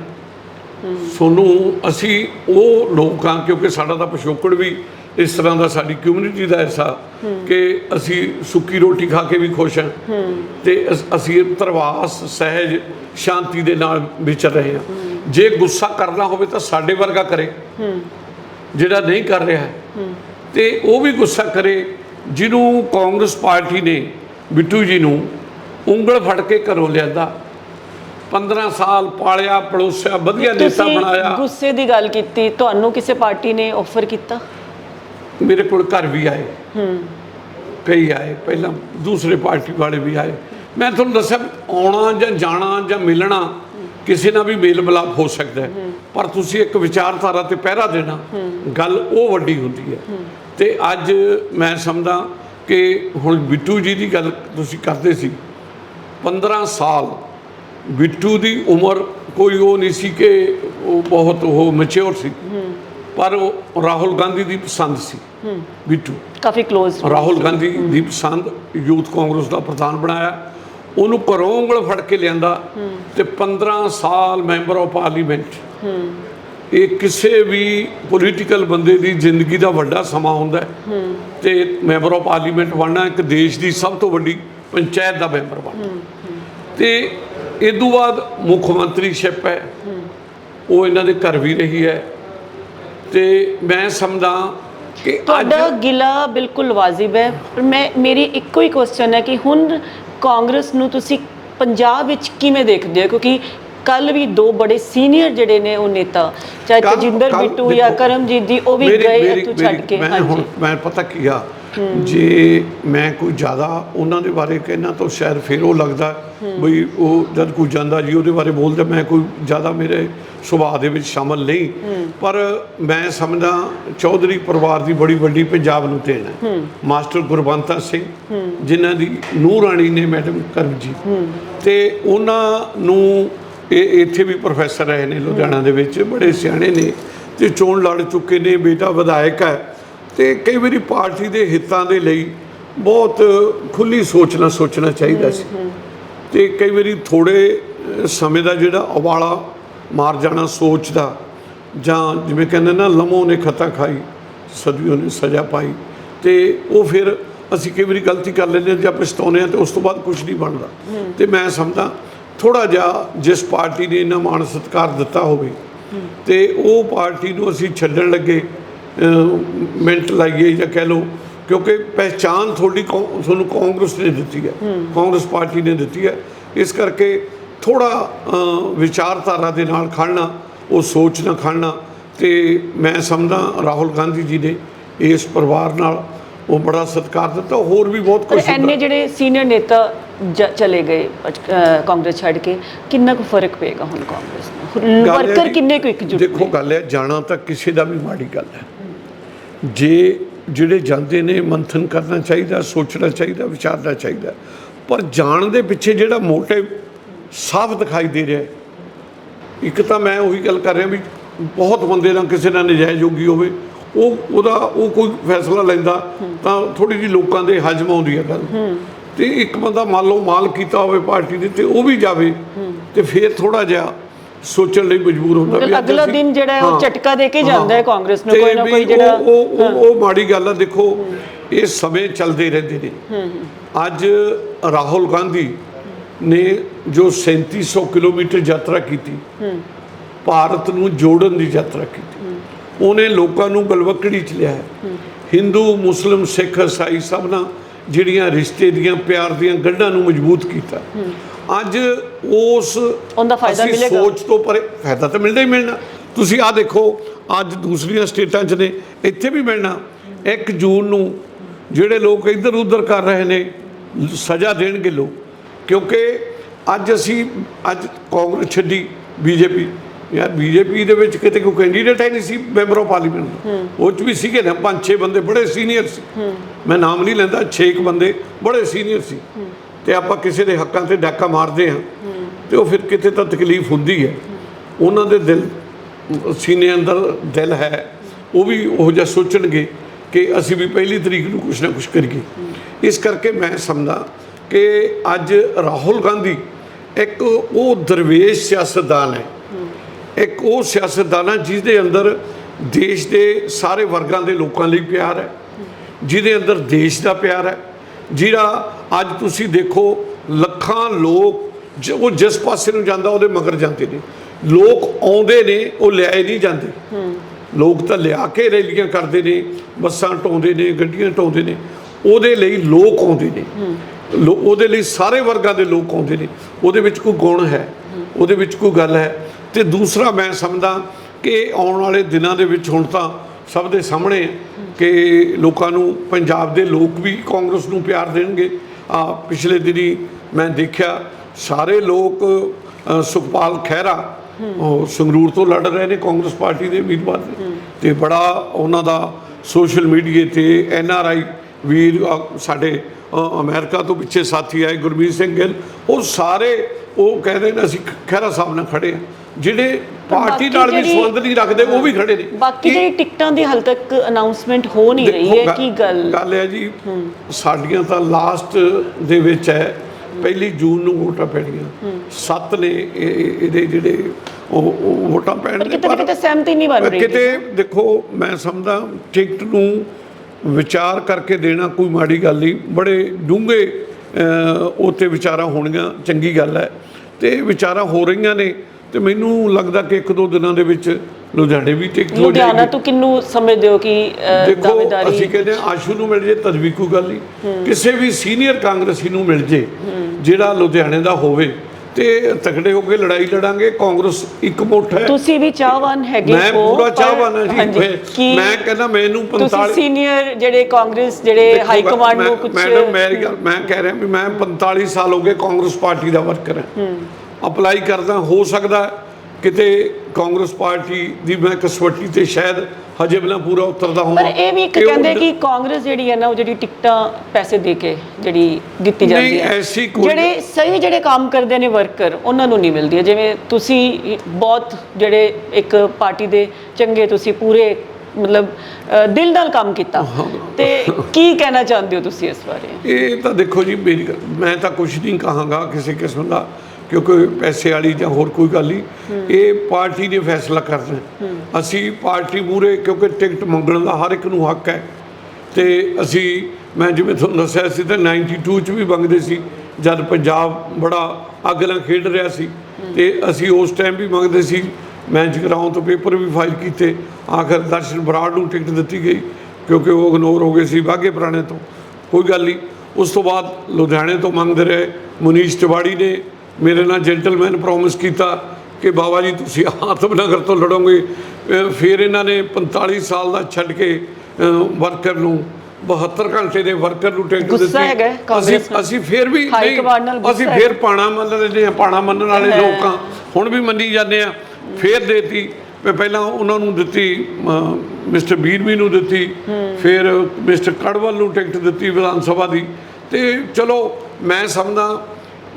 ਸੋਨੂੰ ਅਸੀਂ ਉਹ ਲੋਕਾਂ ਕਿਉਂਕਿ ਸਾਡਾ ਤਾਂ ਪਿਛੋਕੜ ਵੀ ਇਸ ਤਰ੍ਹਾਂ ਦਾ ਸਾਡੀ ਕਮਿਊਨਿਟੀ ਦਾ ਐਸਾ ਕਿ ਅਸੀਂ ਸੁੱਕੀ ਰੋਟੀ ਖਾ ਕੇ ਵੀ ਖੁਸ਼ ਹਾਂ। ਤੇ ਅਸ- ਤਰਵਾਸ ਸਹਿਜ ਸ਼ਾਂਤੀ ਦੇ ਨਾਲ ਵਿਚਰ ਰਹੇ ਹਾਂ। ਜੇ ਗੁੱਸਾ ਕਰਨਾ ਹੋਵੇ ਤਾਂ ਸਾਡੇ ਵਰਗਾ ਕਰੇ। ਜਿਹੜਾ ਨਹੀਂ ਕਰ ਰਿਹਾ ਤੇ ਉਹ ਵੀ ਗੁੱਸਾ ਕਰੇ। ਜਿਹਨੂੰ ਕਾਂਗਰਸ ਪਾਰਟੀ ਨੇ ਬਿੱਟੂ ਜੀ ਨੂੰ ਉਂਗਲ ਫੜ ਕੇ ਘਰੋਂ ਲਿਆਂਦਾ। 15 ਸਾਲ ਪਾਲਿਆ ਪਲੋਸਿਆ ਵਧੀਆ ਨੇਤਾ ਬਣਾਇਆ। ਗੁੱਸੇ ਦੀ ਗੱਲ ਕੀਤੀ ਤੁਹਾਨੂੰ ਕਿਸੇ ਪਾਰਟੀ ਨੇ ਆਫਰ ਕੀਤਾ? ਮੇਰੇ ਕੋਲ ਘਰ ਵੀ ਆਏ। ਕਈ ਆਏ ਪਹਿਲਾਂ ਦੂਸਰੇ ਪਾਰਟੀ ਵਾਲੇ ਵੀ ਆਏ। ਮੈਂ ਤੁਹਾਨੂੰ ਦੱਸਿਆ ਆਉਣਾ ਜਾਂ ਜਾਣਾ ਜਾਂ ਮਿਲਣਾ ਕਿਸੇ ਨਾਲ ਵੀ ਮੇਲ ਮਿਲਾਪ ਹੋ ਸਕਦਾ ਹੈ। ਪਰ ਤੁਸੀਂ ਇੱਕ ਵਿਚਾਰਧਾਰਾ ਤੇ ਪਹਿਰਾ ਦੇਣਾ ਗੱਲ ਉਹ ਵੱਡੀ ਹੁੰਦੀ ਹੈ। ਤੇ ਅੱਜ ਮੈਂ ਸਮਝਦਾ ਕਿ ਹੁਣ ਬਿੱਟੂ ਜੀ ਦੀ ਗੱਲ ਤੁਸੀਂ ਕਰਦੇ ਸੀ 15 ਸਾਲ ਬਿੱਟੂ ਦੀ ਉਮਰ ਕੋਈ ਉਹ ਨਹੀਂ ਸੀ ਕਿ ਉਹ ਬਹੁਤ ਉਹ ਮੈਚੁਰ ਸੀ। ਪਰ ਉਹ ਰਾਹੁਲ ਗਾਂਧੀ ਦੀ ਪਸੰਦ ਸੀ ਬਿੱਟੂ। ਕਾਫੀ ক্লোਜ਼ ਰਾਹੁਲ ਗਾਂਧੀ ਦੀ ਪਸੰਦ ਯੂਥ ਕਾਂਗਰਸ ਦਾ ਪ੍ਰਧਾਨ ਬਣਾਇਆ। ਉਹਨੂੰ ਘਰੋਂ ਉਂਗਲ ਫੜ ਕੇ ਲਿਆਂਦਾ ਤੇ 15 ਸਾਲ ਮੈਂਬਰ ਆਫ ਪਾਰਲੀਮੈਂਟ। ਇਹ ਕਿਸੇ ਵੀ ਪੋਲੀਟੀਕਲ ਬੰਦੇ ਦੀ ਜ਼ਿੰਦਗੀ ਦਾ ਵੱਡਾ ਸਮਾਂ ਹੁੰਦਾ ਹੈ। ਤੇ ਮੈਂਬਰ ਆਫ ਪਾਰਲੀਮੈਂਟ ਬਣਨਾ ਇੱਕ ਦੇਸ਼ ਦੀ ਸਭ ਤੋਂ ਵੱਡੀ ਪੰਚਾਇਤ ਦਾ ਮੈਂਬਰ ਬਣਨਾ। ਤੇ ਇਹ ਤੋਂ ਬਾਅਦ ਮੁੱਖ ਮੰਤਰੀਸ਼ਿਪ ਹੈ। ਉਹ ਇਹਨਾਂ ਦੇ ਘਰ ਵੀ ਰਹੀ ਹੈ। ਤੇ ਮੈਂ ਸਮਝਦਾ ਕਿ ਅੱਜ ਤੁਹਾਡਾ ਗਿਲਾ ਬਿਲਕੁਲ ਵਾਜਿਬ ਹੈ ਪਰ ਮੈਂ ਮੇਰੀ ਇੱਕੋ ਹੀ ਕੁਐਸਚਨ ਹੈ ਕਿ ਹੁਣ ਕਾਂਗਰਸ ਨੂੰ ਤੁਸੀਂ ਪੰਜਾਬ ਵਿੱਚ ਕਿਵੇਂ ਦੇਖਦੇ ਹੋ? ਕਿਉਂਕਿ ਕੱਲ ਵੀ ਦੋ ਬੜੇ ਸੀਨੀਅਰ ਜਿਹੜੇ ਨੇ ਉਹ ਨੇਤਾ ਚਾਹੇ ਕੱਲ੍ਹ- ਤਜਿੰਦਰ ਕੱਲ੍ਹ ਬਿੱਟੂ ਜਾਂ ਦੇਖੋ, ਕਰਮਜੀਤ ਦੀ ਉਹ ਵੀ ਮੇਰੀ- ਗਏ ਮੇਰੀ- ਇੱਥੋਂ ਮੇਰੀ- ਛੱਡ ਕੇ। ਮੈਂ ਹੁਣ ਹਾਂਜੀ। ਮੈਂ ਪਤਾ ਕੀ ਆ ਜੇ ਮੈਂ ਕੋਈ ਜ਼ਿਆਦਾ ਉਹਨਾਂ ਦੇ ਬਾਰੇ ਕਹਿਣਾ ਤਾਂ ਸ਼ਾਇਦ ਫਿਰ ਉਹ ਲੱਗਦਾ ਬਈ ਉਹ ਜਦ ਕੋਈ ਜਾਂਦਾ ਜੀ ਉਹਦੇ ਬਾਰੇ ਬੋਲਦਾ ਮੈਂ ਕੋਈ ਜ਼ਿਆਦਾ ਮੇਰੇ ਸੁਭਾਅ ਦੇ ਵਿੱਚ ਸ਼ਾਮਲ ਨਹੀਂ। ਪਰ ਮੈਂ ਸਮਝਦਾ ਚੌਧਰੀ ਪਰਿਵਾਰ ਦੀ ਬੜੀ ਵੱਡੀ ਪੰਜਾਬ ਨੂੰ ਦੇਣ ਹੈ। ਮਾਸਟਰ ਗੁਰਬੰਤਾ ਸਿੰਘ ਜਿਨ੍ਹਾਂ ਦੀ ਨੂੰਹ ਰਾਣੀ ਨੇ ਮੈਡਮ ਕਰਮਜੀਤ। ਤੇ ਉਹਨਾਂ ਨੂੰ ਇਹ ਇੱਥੇ ਵੀ ਪ੍ਰੋਫੈਸਰ ਰਹੇ ਨੇ ਲੁਧਿਆਣਾ ਦੇ ਵਿੱਚ ਬੜੇ ਸਿਆਣੇ ਨੇ ਤੇ ਚੋਣ ਲੜ ਚੁੱਕੇ ਨੇ ਬੇਟਾ ਵਿਧਾਇਕ ਹੈ। ਤੇ ਕਈ ਵਾਰੀ ਪਾਰਟੀ ਦੇ ਹਿੱਤਾਂ ਦੇ ਲਈ ਬਹੁਤ ਖੁੱਲੀ ਸੋਚਣਾ ਸੋਚਣਾ ਚਾਹੀਦਾ ਸੀ। ਤੇ ਕਈ ਵਾਰੀ ਥੋੜੇ ਸਮੇਂ ਦਾ ਜਿਹੜਾ ਉਬਾਲਾ ਮਾਰ ਜਾਣਾ ਸੋਚ ਦਾ ਜਾਂ ਜਿਵੇਂ ਕਹਿੰਦੇ ਨਾ ਲਮੋ ਨੇ ਖਤਾ ਖਾਈ ਸਦੀਆਂ ਨੇ ਸਜ਼ਾ ਪਾਈ। ਤੇ ਉਹ ਫਿਰ ਅਸੀਂ ਕਈ ਵਾਰੀ ਗਲਤੀ ਕਰ ਲੈਂਦੇ ਜਾਂ ਪਛਤਾਉਂਦੇ ਹਾਂ ਤੇ ਉਸ ਤੋਂ ਬਾਅਦ ਕੁਝ ਨਹੀਂ ਬਣਦਾ। ਤੇ ਮੈਂ ਸਮਝਦਾ ਥੋੜਾ ਜਿਹਾ ਜਿਸ ਪਾਰਟੀ ਨੇ ਇਹਨਾਂ ਮਾਣ ਸਤਿਕਾਰ ਦਿੱਤਾ ਹੋਵੇ ਤੇ ਉਹ ਪਾਰਟੀ ਨੂੰ ਅਸੀਂ ਛੱਡਣ ਲੱਗੇ ਮਿੰਟ ਲਾਈਏ ਜਾਂ ਕਹਿ ਲਓ ਕਿਉਂਕਿ ਪਹਿਚਾਨ ਤੁਹਾਡੀ ਤੁਹਾਨੂੰ ਕਾਂਗਰਸ ਨੇ ਦਿੱਤੀ ਹੈ। ਕਾਂਗਰਸ ਪਾਰਟੀ ਨੇ ਦਿੱਤੀ ਹੈ। ਇਸ ਕਰਕੇ ਥੋੜਾ ਵਿਚਾਰਧਾਰਾ ਦੇ ਨਾਲ ਖੜਨਾ ਉਹ ਸੋਚ ਨਾਲ ਖੜਨਾ ਤੇ ਮੈਂ ਸਮਝਦਾ ਰਾਹੁਲ ਗਾਂਧੀ ਜੀ ਨੇ ਇਸ ਪਰਿਵਾਰ ਨਾਲ ਉਹ ਬੜਾ ਸਤਿਕਾਰ ਦਿੱਤਾ ਹੋਰ ਵੀ ਬਹੁਤ ਕੁਝ ਐਨੇ ਜਿਹੜੇ ਸੀਨੀਅਰ ਨੇਤਾ ਚਲੇ ਗਏ ਕਾਂਗਰਸ ਛੱਡ ਕੇ ਕਿੰਨਾ ਕੁ ਫ਼ਰਕ ਪਏਗਾ ਹੁਣ ਕਾਂਗਰਸ ਨੂੰ? ਵਰਕਰ ਕਿੰਨੇ ਕੁ ਇਕਜੁੱਟ ਦੇਖੋ ਨੇ? ਗੱਲ ਹੈ ਜਾਣਾ ਤਾਂ ਕਿਸੇ ਦਾ ਵੀ ਮਾੜੀ ਗੱਲ ਹੈ। ਜੇ ਜਿਹੜੇ ਜਾਂਦੇ ਨੇ ਮੰਥਨ ਕਰਨਾ ਚਾਹੀਦਾ ਸੋਚਣਾ ਚਾਹੀਦਾ ਵਿਚਾਰਨਾ ਚਾਹੀਦਾ ਪਰ ਜਾਣ ਦੇ ਪਿੱਛੇ ਜਿਹੜਾ ਮੋਟਿਵ ਸਾਫ਼ ਦਿਖਾਈ ਦੇ ਰਿਹਾ ਇੱਕ ਤਾਂ ਮੈਂ ਉਹੀ ਗੱਲ ਕਰ ਰਿਹਾ ਵੀ ਬਹੁਤ ਬੰਦੇ ਨਾਲ ਕਿਸੇ ਨਾਲ ਨਜਾਇਜ਼ ਹੋਗੀ ਹੋਵੇ ਉਹ ਉਹਦਾ ਉਹ ਕੋਈ ਫੈਸਲਾ ਲੈਂਦਾ ਤਾਂ ਥੋੜੀ ਜਿਹੀ ਲੋਕਾਂ ਦੇ ਹਜਮ ਆਉਂਦੀ ਹੈ ਗੱਲ। ਤੇ ਇੱਕ ਬੰਦਾ ਮੰਨ ਲਓ ਮਾਲ ਕੀਤਾ ਹੋਵੇ ਪਾਰਟੀ ਨੇ ਤੇ ਉਹ ਵੀ ਜਾਵੇ ਤੇ ਫਿਰ ਥੋੜਾ ਜਿਹਾ ਸੋਚਣ ਲਈ ਮਜਬੂਰ ਹੁੰਦਾ ਅੱਜ ਅਗਲਾ ਦਿਨ ਜਿਹੜਾ ਉਹ। ਝਟਕਾ ਦੇ ਕੇ ਜਾਂਦਾ ਹੈ। ਕਾਂਗਰਸ ਨੂੰ, ਕੋਈ ਨਾ ਵੀ ਕੋਈ ਜਿਹੜਾ- ਉਹ ਉਹ- ਉਹ ਉਹ ਮਾੜੀ ਗੱਲ ਆ ਦੇਖੋ ਇਹ ਸਮੇਂ ਚੱਲਦੇ ਰਹਿੰਦੇ ਨੇ। ਅੱਜ ਰਾਹੁਲ ਗਾਂਧੀ ਨੇ ਜੋ 3700 ਕਿਲੋਮੀਟਰ ਯਾਤਰਾ ਕੀਤੀ ਭਾਰਤ ਨੂੰ ਜੋੜਨ ਦੀ ਯਾਤਰਾ ਕੀਤੀ। ਉਹਨੇ ਲੋਕਾਂ ਨੂੰ ਗਲਵਕੜੀ ਚ ਲਿਆ। ਹਿੰਦੂ ਮੁਸਲਿਮ ਸਿੱਖ ਈਸਾਈ ਸਭਨਾਂ ਜਿਹੜੀਆਂ ਰਿਸ਼ਤੇ ਦੀਆਂ ਪਿਆਰ ਦੀਆਂ ਗੰਢਾਂ ਨੂੰ ਮਜ਼ਬੂਤ ਕੀਤਾ। ਅੱਜ ਉਸ ਉਹਦਾ ਫਾਇਦਾ ਮਿਲੇਗਾ। ਸੋਚ ਤੋਂ ਪਰੇ ਫਾਇਦਾ ਤਾਂ ਮਿਲਦਾ ਹੀ ਮਿਲਣਾ। ਤੁਸੀਂ ਆ ਦੇਖੋ ਅੱਜ ਦੂਸਰੀਆਂ ਸਟੇਟਾਂ 'ਚ ਨੇ ਇੱਥੇ ਵੀ ਮਿਲਣਾ। 1 ਜੂਨ ਨੂੰ ਜਿਹੜੇ ਲੋਕ ਇੱਧਰ ਉੱਧਰ ਕਰ ਰਹੇ ਨੇ ਸਜ਼ਾ ਦੇਣਗੇ ਲੋਕ। ਕਿਉਂਕਿ ਅੱਜ ਅਸੀਂ ਅੱਜ ਕਾਂਗਰਸ ਛੱਡੀ ਬੀਜੇਪੀ। ਯਾਰ ਬੀਜੇਪੀ ਦੇ ਵਿੱਚ ਕਿਤੇ ਕੋਈ ਕੈਂਡੀਡੇਟ ਹੈ ਨਹੀਂ ਸੀ ਮੈਂਬਰ ਆਫ ਪਾਰਲੀਮੈਂਟ ਉਹ 'ਚ ਵੀ ਸੀਗੇ ਨਾ ਪੰਜ ਛੇ ਬੰਦੇ ਬੜੇ ਸੀਨੀਅਰ ਸੀ। ਮੈਂ ਨਾਮ ਨਹੀਂ ਲੈਂਦਾ ਛੇ ਕੁ ਬੰਦੇ ਬੜੇ ਸੀਨੀਅਰ ਸੀ। ਤੇ ਆਪਾਂ ਕਿਸੇ ਦੇ ਹੱਕਾਂ ਤੇ ਡਾਕਾ ਮਾਰਦੇ ਹਾਂ। ਤੇ ਉਹ ਫਿਰ ਕਿਤੇ ਤਾਂ ਤਕਲੀਫ ਹੁੰਦੀ ਹੈ। ਉਹਨਾਂ ਦੇ ਦਿਲ ਸੀਨੇ ਅੰਦਰ ਦਿਲ ਹੈ। ਉਹ ਵੀ ਉਹ ਜਿਹਾ ਸੋਚਣਗੇ ਕਿ ਅਸੀਂ ਵੀ ਪਹਿਲੀ ਤਰੀਕ ਨੂੰ ਕੁਛ ਨਾ ਕੁਛ ਕਰੀਏ। ਇਸ ਕਰਕੇ ਮੈਂ ਸਮਝਦਾ ਕਿ ਅੱਜ ਰਾਹੁਲ ਗਾਂਧੀ ਇੱਕ ਉਹ ਦਰਵੇਸ਼ ਸਿਆਸਤਦਾਨ ਹੈ। ਇੱਕ ਉਹ ਸਿਆਸਤਦਾਨ ਹੈ ਜਿਸ ਦੇ ਅੰਦਰ ਦੇਸ਼ ਦੇ ਸਾਰੇ ਵਰਗਾਂ ਦੇ ਲੋਕਾਂ ਲਈ ਪਿਆਰ ਹੈ। ਜਿਹਦੇ ਅੰਦਰ ਦੇਸ਼ ਦਾ ਪਿਆਰ ਹੈ। ਜਿਹੜਾ ਅੱਜ ਤੁਸੀਂ ਦੇਖੋ ਲੱਖਾਂ ਲੋਕ ਜ- ਉਹ ਜਿਸ ਪਾਸੇ ਨੂੰ ਜਾਂਦਾ ਉਹਦੇ ਮਗਰ ਜਾਂਦੇ ਨੇ। ਲੋਕ ਆਉਂਦੇ ਨੇ, ਉਹ ਲਿਆਏ ਨਹੀਂ ਜਾਂਦੇ। ਲੋਕ ਤਾਂ ਲਿਆ ਕੇ ਰੈਲੀਆਂ ਕਰਦੇ ਨੇ, ਬੱਸਾਂ ਢੋਂਦੇ ਨੇ, ਗੱਡੀਆਂ ਢਾਉਂਦੇ ਨੇ। ਉਹਦੇ ਲਈ ਲੋਕ ਆਉਂਦੇ ਨੇ। ਉਹਦੇ ਲਈ ਸਾਰੇ ਵਰਗਾਂ ਦੇ ਲੋਕ ਆਉਂਦੇ ਨੇ। ਉਹਦੇ ਵਿੱਚ ਕੋਈ ਗੁਣ ਹੈ ਉਹਦੇ ਵਿੱਚ ਕੋਈ ਗੱਲ ਹੈ। ਤੇ ਦੂਸਰਾ ਮੈਂ ਸਮਝਦਾ ਕਿ ਆਉਣ ਵਾਲੇ ਦਿਨਾਂ ਦੇ ਵਿੱਚ ਹੁਣ ਤਾਂ ਸਭ ਦੇ ਸਾਹਮਣੇ ਕਿ ਲੋਕਾਂ ਨੂੰ ਪੰਜਾਬ ਦੇ ਲੋਕ ਵੀ ਕਾਂਗਰਸ ਨੂੰ ਪਿਆਰ ਦੇਣਗੇ। ਆ ਪਿਛਲੇ ਦਿਨੀ ਮੈਂ ਦੇਖਿਆ ਸਾਰੇ ਲੋਕ ਸੁਖਪਾਲ ਖਹਿਰਾ ਉਹ ਸੰਗਰੂਰ ਤੋਂ ਲੜ ਰਹੇ ਨੇ ਕਾਂਗਰਸ ਪਾਰਟੀ ਦੇ ਉਮੀਦਵਾਰ। ਤੇ ਬੜਾ ਉਹਨਾਂ ਦਾ ਸੋਸ਼ਲ ਮੀਡੀਆ ਤੇ ਐਨ ਆਰ ਆਈ ਵੀਰ ਸਾਡੇ ਅਮਰੀਕਾ ਤੋਂ ਪਿੱਛੇ ਸਾਥੀ ਆਏ ਗੁਰਮੀਤ ਸਿੰਘ ਗਿੱਲ। ਉਹ ਸਾਰੇ ਉਹ ਕਹਿੰਦੇ ਨੇ ਅਸੀਂ ਖਹਿਰਾ ਸਾਹਿਬ ਨਾਲ ਖੜੇ ਆ ਜਿਹੜੇ ਪਾਰਟੀ ਨਾਲ ਵੀ ਸੰਬੰਧ ਨਹੀਂ ਰੱਖਦੇ ਉਹ ਵੀ ਖੜੇ ਨੇ। ਬਾਕੀ ਜਿਹੜੀ ਟਿਕਟਾਂ ਦੀ ਹਾਲ ਤੱਕ ਅਨਾਉਂਸਮੈਂਟ ਹੋ ਨਹੀਂ ਰਹੀ ਹੈ ਕੀ ਗੱਲ? ਗੱਲ ਹੈ ਜੀ ਸਾਡੀਆਂ ਤਾਂ ਲਾਸਟ ਦੇ ਵਿੱਚ ਹੈ ਪਹਿਲੀ ਜੂਨ ਨੂੰ ਵੋਟਾਂ ਪੈਣੀਆਂ। ਸੱਤ ਨੇ ਇਹ- ਇਹ- ਇਹਦੇ ਜਿਹੜੇ ਉਹ ਵੋਟਾਂ ਪੈਣ ਪਰ ਦੇ ਕਿਤੇ ਸਹਿਮਤੀ ਨਹੀਂ ਬਣ ਰਹੀ ਕਿਤੇ ਦੇਖੋ ਮੈਂ ਸਮਝਦਾ ਟਿਕਟ ਨੂੰ ਵਿਚਾਰ ਕਰਕੇ ਦੇਣਾ ਕੋਈ ਮਾੜੀ ਗੱਲ ਨਹੀਂ। ਬੜੇ ਡੂੰਘੇ ਉਤੇ ਵਿਚਾਰਾਂ ਹੋਣੀਆਂ ਚੰਗੀ ਗੱਲ ਹੈ। ਤੇ ਵਿਚਾਰਾਂ ਹੋ ਰਹੀਆਂ ਨੇ ਤੇ ਮੈਨੂੰ ਲੱਗਦਾ ਕਿ ਇੱਕ ਦੋ ਦਿਨਾਂ ਦੇ ਵਿੱਚ ਲੁਧਿਆਣੇ ਵੀ ਟਿਕਟ ਹੋ ਲੁਧਿਆਣਾ ਜਾਏਗੀ। ਤੋਂ ਕਿੰਨੂੰ ਸਮਝਦੇ ਹੋ ਕਿ ਦਾਅਵੇਦਾਰੀ? ਅਸੀਂ ਕਹਿੰਦੇ ਆਸ਼ੂ ਨੂੰ ਮਿਲ ਜੇ ਕੋਈ ਗੱਲ ਨਹੀਂ। ਕਿਸੇ ਵੀ ਸੀਨੀਅਰ ਕਾਂਗਰਸੀ ਨੂੰ ਮਿਲ ਜੇ ਜਿਹੜਾ ਲੁਧਿਆਣੇ ਦਾ ਹੋਵੇ ਤੇ ਤਕੜੇ ਹੋ ਕੇ ਲੜਾਈ ਲੜਾਂਗੇ ਕਾਂਗਰਸ ਇੱਕ ਮੁੱਠ ਹੈ। ਤੁਸੀਂ ਵੀ ਚਾਹਵਾਨ ਹੈਗੇ ਮੈਂ ਹੋ, ਪੂਰਾ ਪਰ- ਚਾਹਵਾਨ ਹਾਂ ਜੀ। ਮੈਂ ਕਹਿੰਦਾ ਮੈਨੂੰ ਤੁਸੀਂ 45 ਸੀਨੀਅਰ ਜਿਹੜੇ ਕਾਂਗਰਸ ਜਿਹੜੇ ਹਾਈ ਕਮਾਂਡ ਨੂੰ ਕੁਝ ਮੈਡਮ ਮੈਂ ਕਹਿ ਰਿਹਾ ਵੀ ਮੈਂ 45 ਸਾਲ ਹੋ ਗਏ ਕਾਂਗਰਸ ਪਾਰਟੀ ਦਾ ਵਰਕਰ ਹਾਂ। ਅਪਲਾਈ ਕਰਦਾ ਹੋ ਸਕਦਾ ਕਿਤੇ ਕਾਂਗਰਸ ਪਾਰਟੀ ਦੀ ਮੈਂ ਕਸਵੱਟੀ ਤੇ ਸ਼ਾਇਦ ਹਜੇ ਬਿਨਾ ਪੂਰਾ ਉਤਰਦਾ ਪਰ ਹੋਵਾਂ ਇਹ ਵੀ ਇੱਕ ਕਹਿੰਦੇ ਕਿ ਕਾਂਗਰਸ ਜਿਹੜੀ ਹੈ ਨਾ ਉਹ ਜਿਹੜੀ ਟਿਕਟਾਂ ਪੈਸੇ ਦੇ ਕੇ ਜਿਹੜੀ ਦਿੱਤੀ ਜਾਂਦੀ ਨਹੀਂ, ਹੈ। ਐਸੀ ਕੋਈ- ਜਿਹੜੇ ਸਹੀ ਜਿਹੜੇ ਕੰਮ ਕਰਦੇ ਨੇ ਵਰਕਰ ਉਹਨਾਂ ਨੂੰ ਨਹੀਂ ਮਿਲਦੀ ਹੈ। ਜਿਵੇਂ ਤੁਸੀਂ ਬਹੁਤ ਜਿਹੜੇ ਇੱਕ ਪਾਰਟੀ ਦੇ ਚੰਗੇ ਤੁਸੀਂ ਪੂਰੇ ਮਤਲਬ ਦਿਲ ਨਾਲ ਕੰਮ ਕੀਤਾ। ਤੇ ਕੀ ਕਹਿਣਾ ਚਾਹੁੰਦੇ ਹੋ ਤੁਸੀਂ ਇਸ ਬਾਰੇ? ਇਹ ਤਾਂ ਦੇਖੋ ਜੀ ਮੈਂ ਤਾਂ ਕੁਝ ਨਹੀਂ ਕਹਾਂਗਾ ਕਿਸੇ ਕਿਸਮ ਦਾ। ਕਿਉਂਕਿ ਪੈਸੇ ਵਾਲੀ ਜਾਂ ਹੋਰ ਕੋਈ ਗੱਲ ਨਹੀਂ। ਇਹ ਪਾਰਟੀ ਨੇ ਫੈਸਲਾ ਕਰਨਾ ਅਸੀਂ ਪਾਰਟੀ ਮੂਰੇ ਕਿਉਂਕਿ ਟਿਕਟ ਮੰਗਣ ਦਾ ਹਰ ਇੱਕ ਨੂੰ ਹੱਕ ਹੈ। ਤੇ ਅਸੀਂ ਮੈਂ ਜਿਵੇਂ ਤੁਹਾਨੂੰ ਦੱਸਿਆ ਸੀ ਤਾਂ 92 ਚ ਵੀ ਮੰਗਦੇ ਸੀ ਜਦ ਪੰਜਾਬ ਬੜਾ ਅੱਗ ਨਾਲ ਖੇਡ ਰਿਹਾ ਸੀ। ਤੇ ਅਸੀਂ ਉਸ ਟਾਈਮ ਵੀ ਮੰਗਦੇ ਸੀ ਮੈਂ ਜਗਰਾਉਂ ਤੋਂ ਪੇਪਰ ਵੀ ਫਾਈਲ ਕੀਤੇ ਆਖਰ ਦਰਸ਼ਨ ਬਰਾੜ ਨੂੰ ਟਿਕਟ ਦਿੱਤੀ ਗਈ ਕਿਉਂਕਿ ਉਹ ਇਗਨੋਰ ਹੋ ਗਏ ਸੀ ਬਾਗੇ ਪੁਰਾਣੇ ਤੋਂ। ਕੋਈ ਗੱਲ ਨਹੀਂ। ਉਸ ਤੋਂ ਬਾਅਦ ਲੁਧਿਆਣੇ ਤੋਂ ਮੰਗਦੇ ਰਹੇ ਮੁਨੀਸ਼ ਤਿਵਾੜੀ ਨੇ ਮੇਰੇ ਨਾਲ ਜੈਂਟਲਮੈਨ ਪ੍ਰੋਮਿਸ ਕੀਤਾ ਕਿ ਬਾਬਾ ਜੀ ਤੁਸੀਂ ਆਤਮ ਨਗਰ ਤੋਂ ਲੜੋਗੇ। ਫਿਰ ਇਹਨਾਂ ਨੇ 45 ਸਾਲ ਦਾ ਛੱਡ ਕੇ ਵਰਕਰ ਨੂੰ 72 ਘੰਟੇ ਦੇ ਵਰਕਰ ਨੂੰ ਟਿਕਟ ਗੁੱਸਾ ਦਿੱਤੀ। ਅਸੀਂ। ਅਸੀਂ ਫਿਰ ਵੀ ਨਹੀਂ, ਅਸੀਂ। ਫਿਰ ਪਾਣਾ ਮੰਨ ਲੈਂਦੇ ਹਾਂ ਪਾਣਾ ਮੰਨਣ ਵਾਲੇ ਲੋਕਾਂ ਹੁਣ ਵੀ ਮੰਨੀ ਜਾਂਦੇ ਆ ਫਿਰ ਦੇਤੀ ਪਹਿਲਾਂ ਉਹਨਾਂ ਨੂੰ ਦਿੱਤੀ ਮਿਸਟਰ ਬੀਰਮੀ ਨੂੰ ਦਿੱਤੀ। ਫਿਰ ਮਿਸਟਰ ਕੜਵਲ ਨੂੰ ਟਿਕਟ ਦਿੱਤੀ ਵਿਧਾਨ ਸਭਾ ਦੀ। ਤੇ ਚਲੋ ਮੈਂ ਸਮਝਦਾ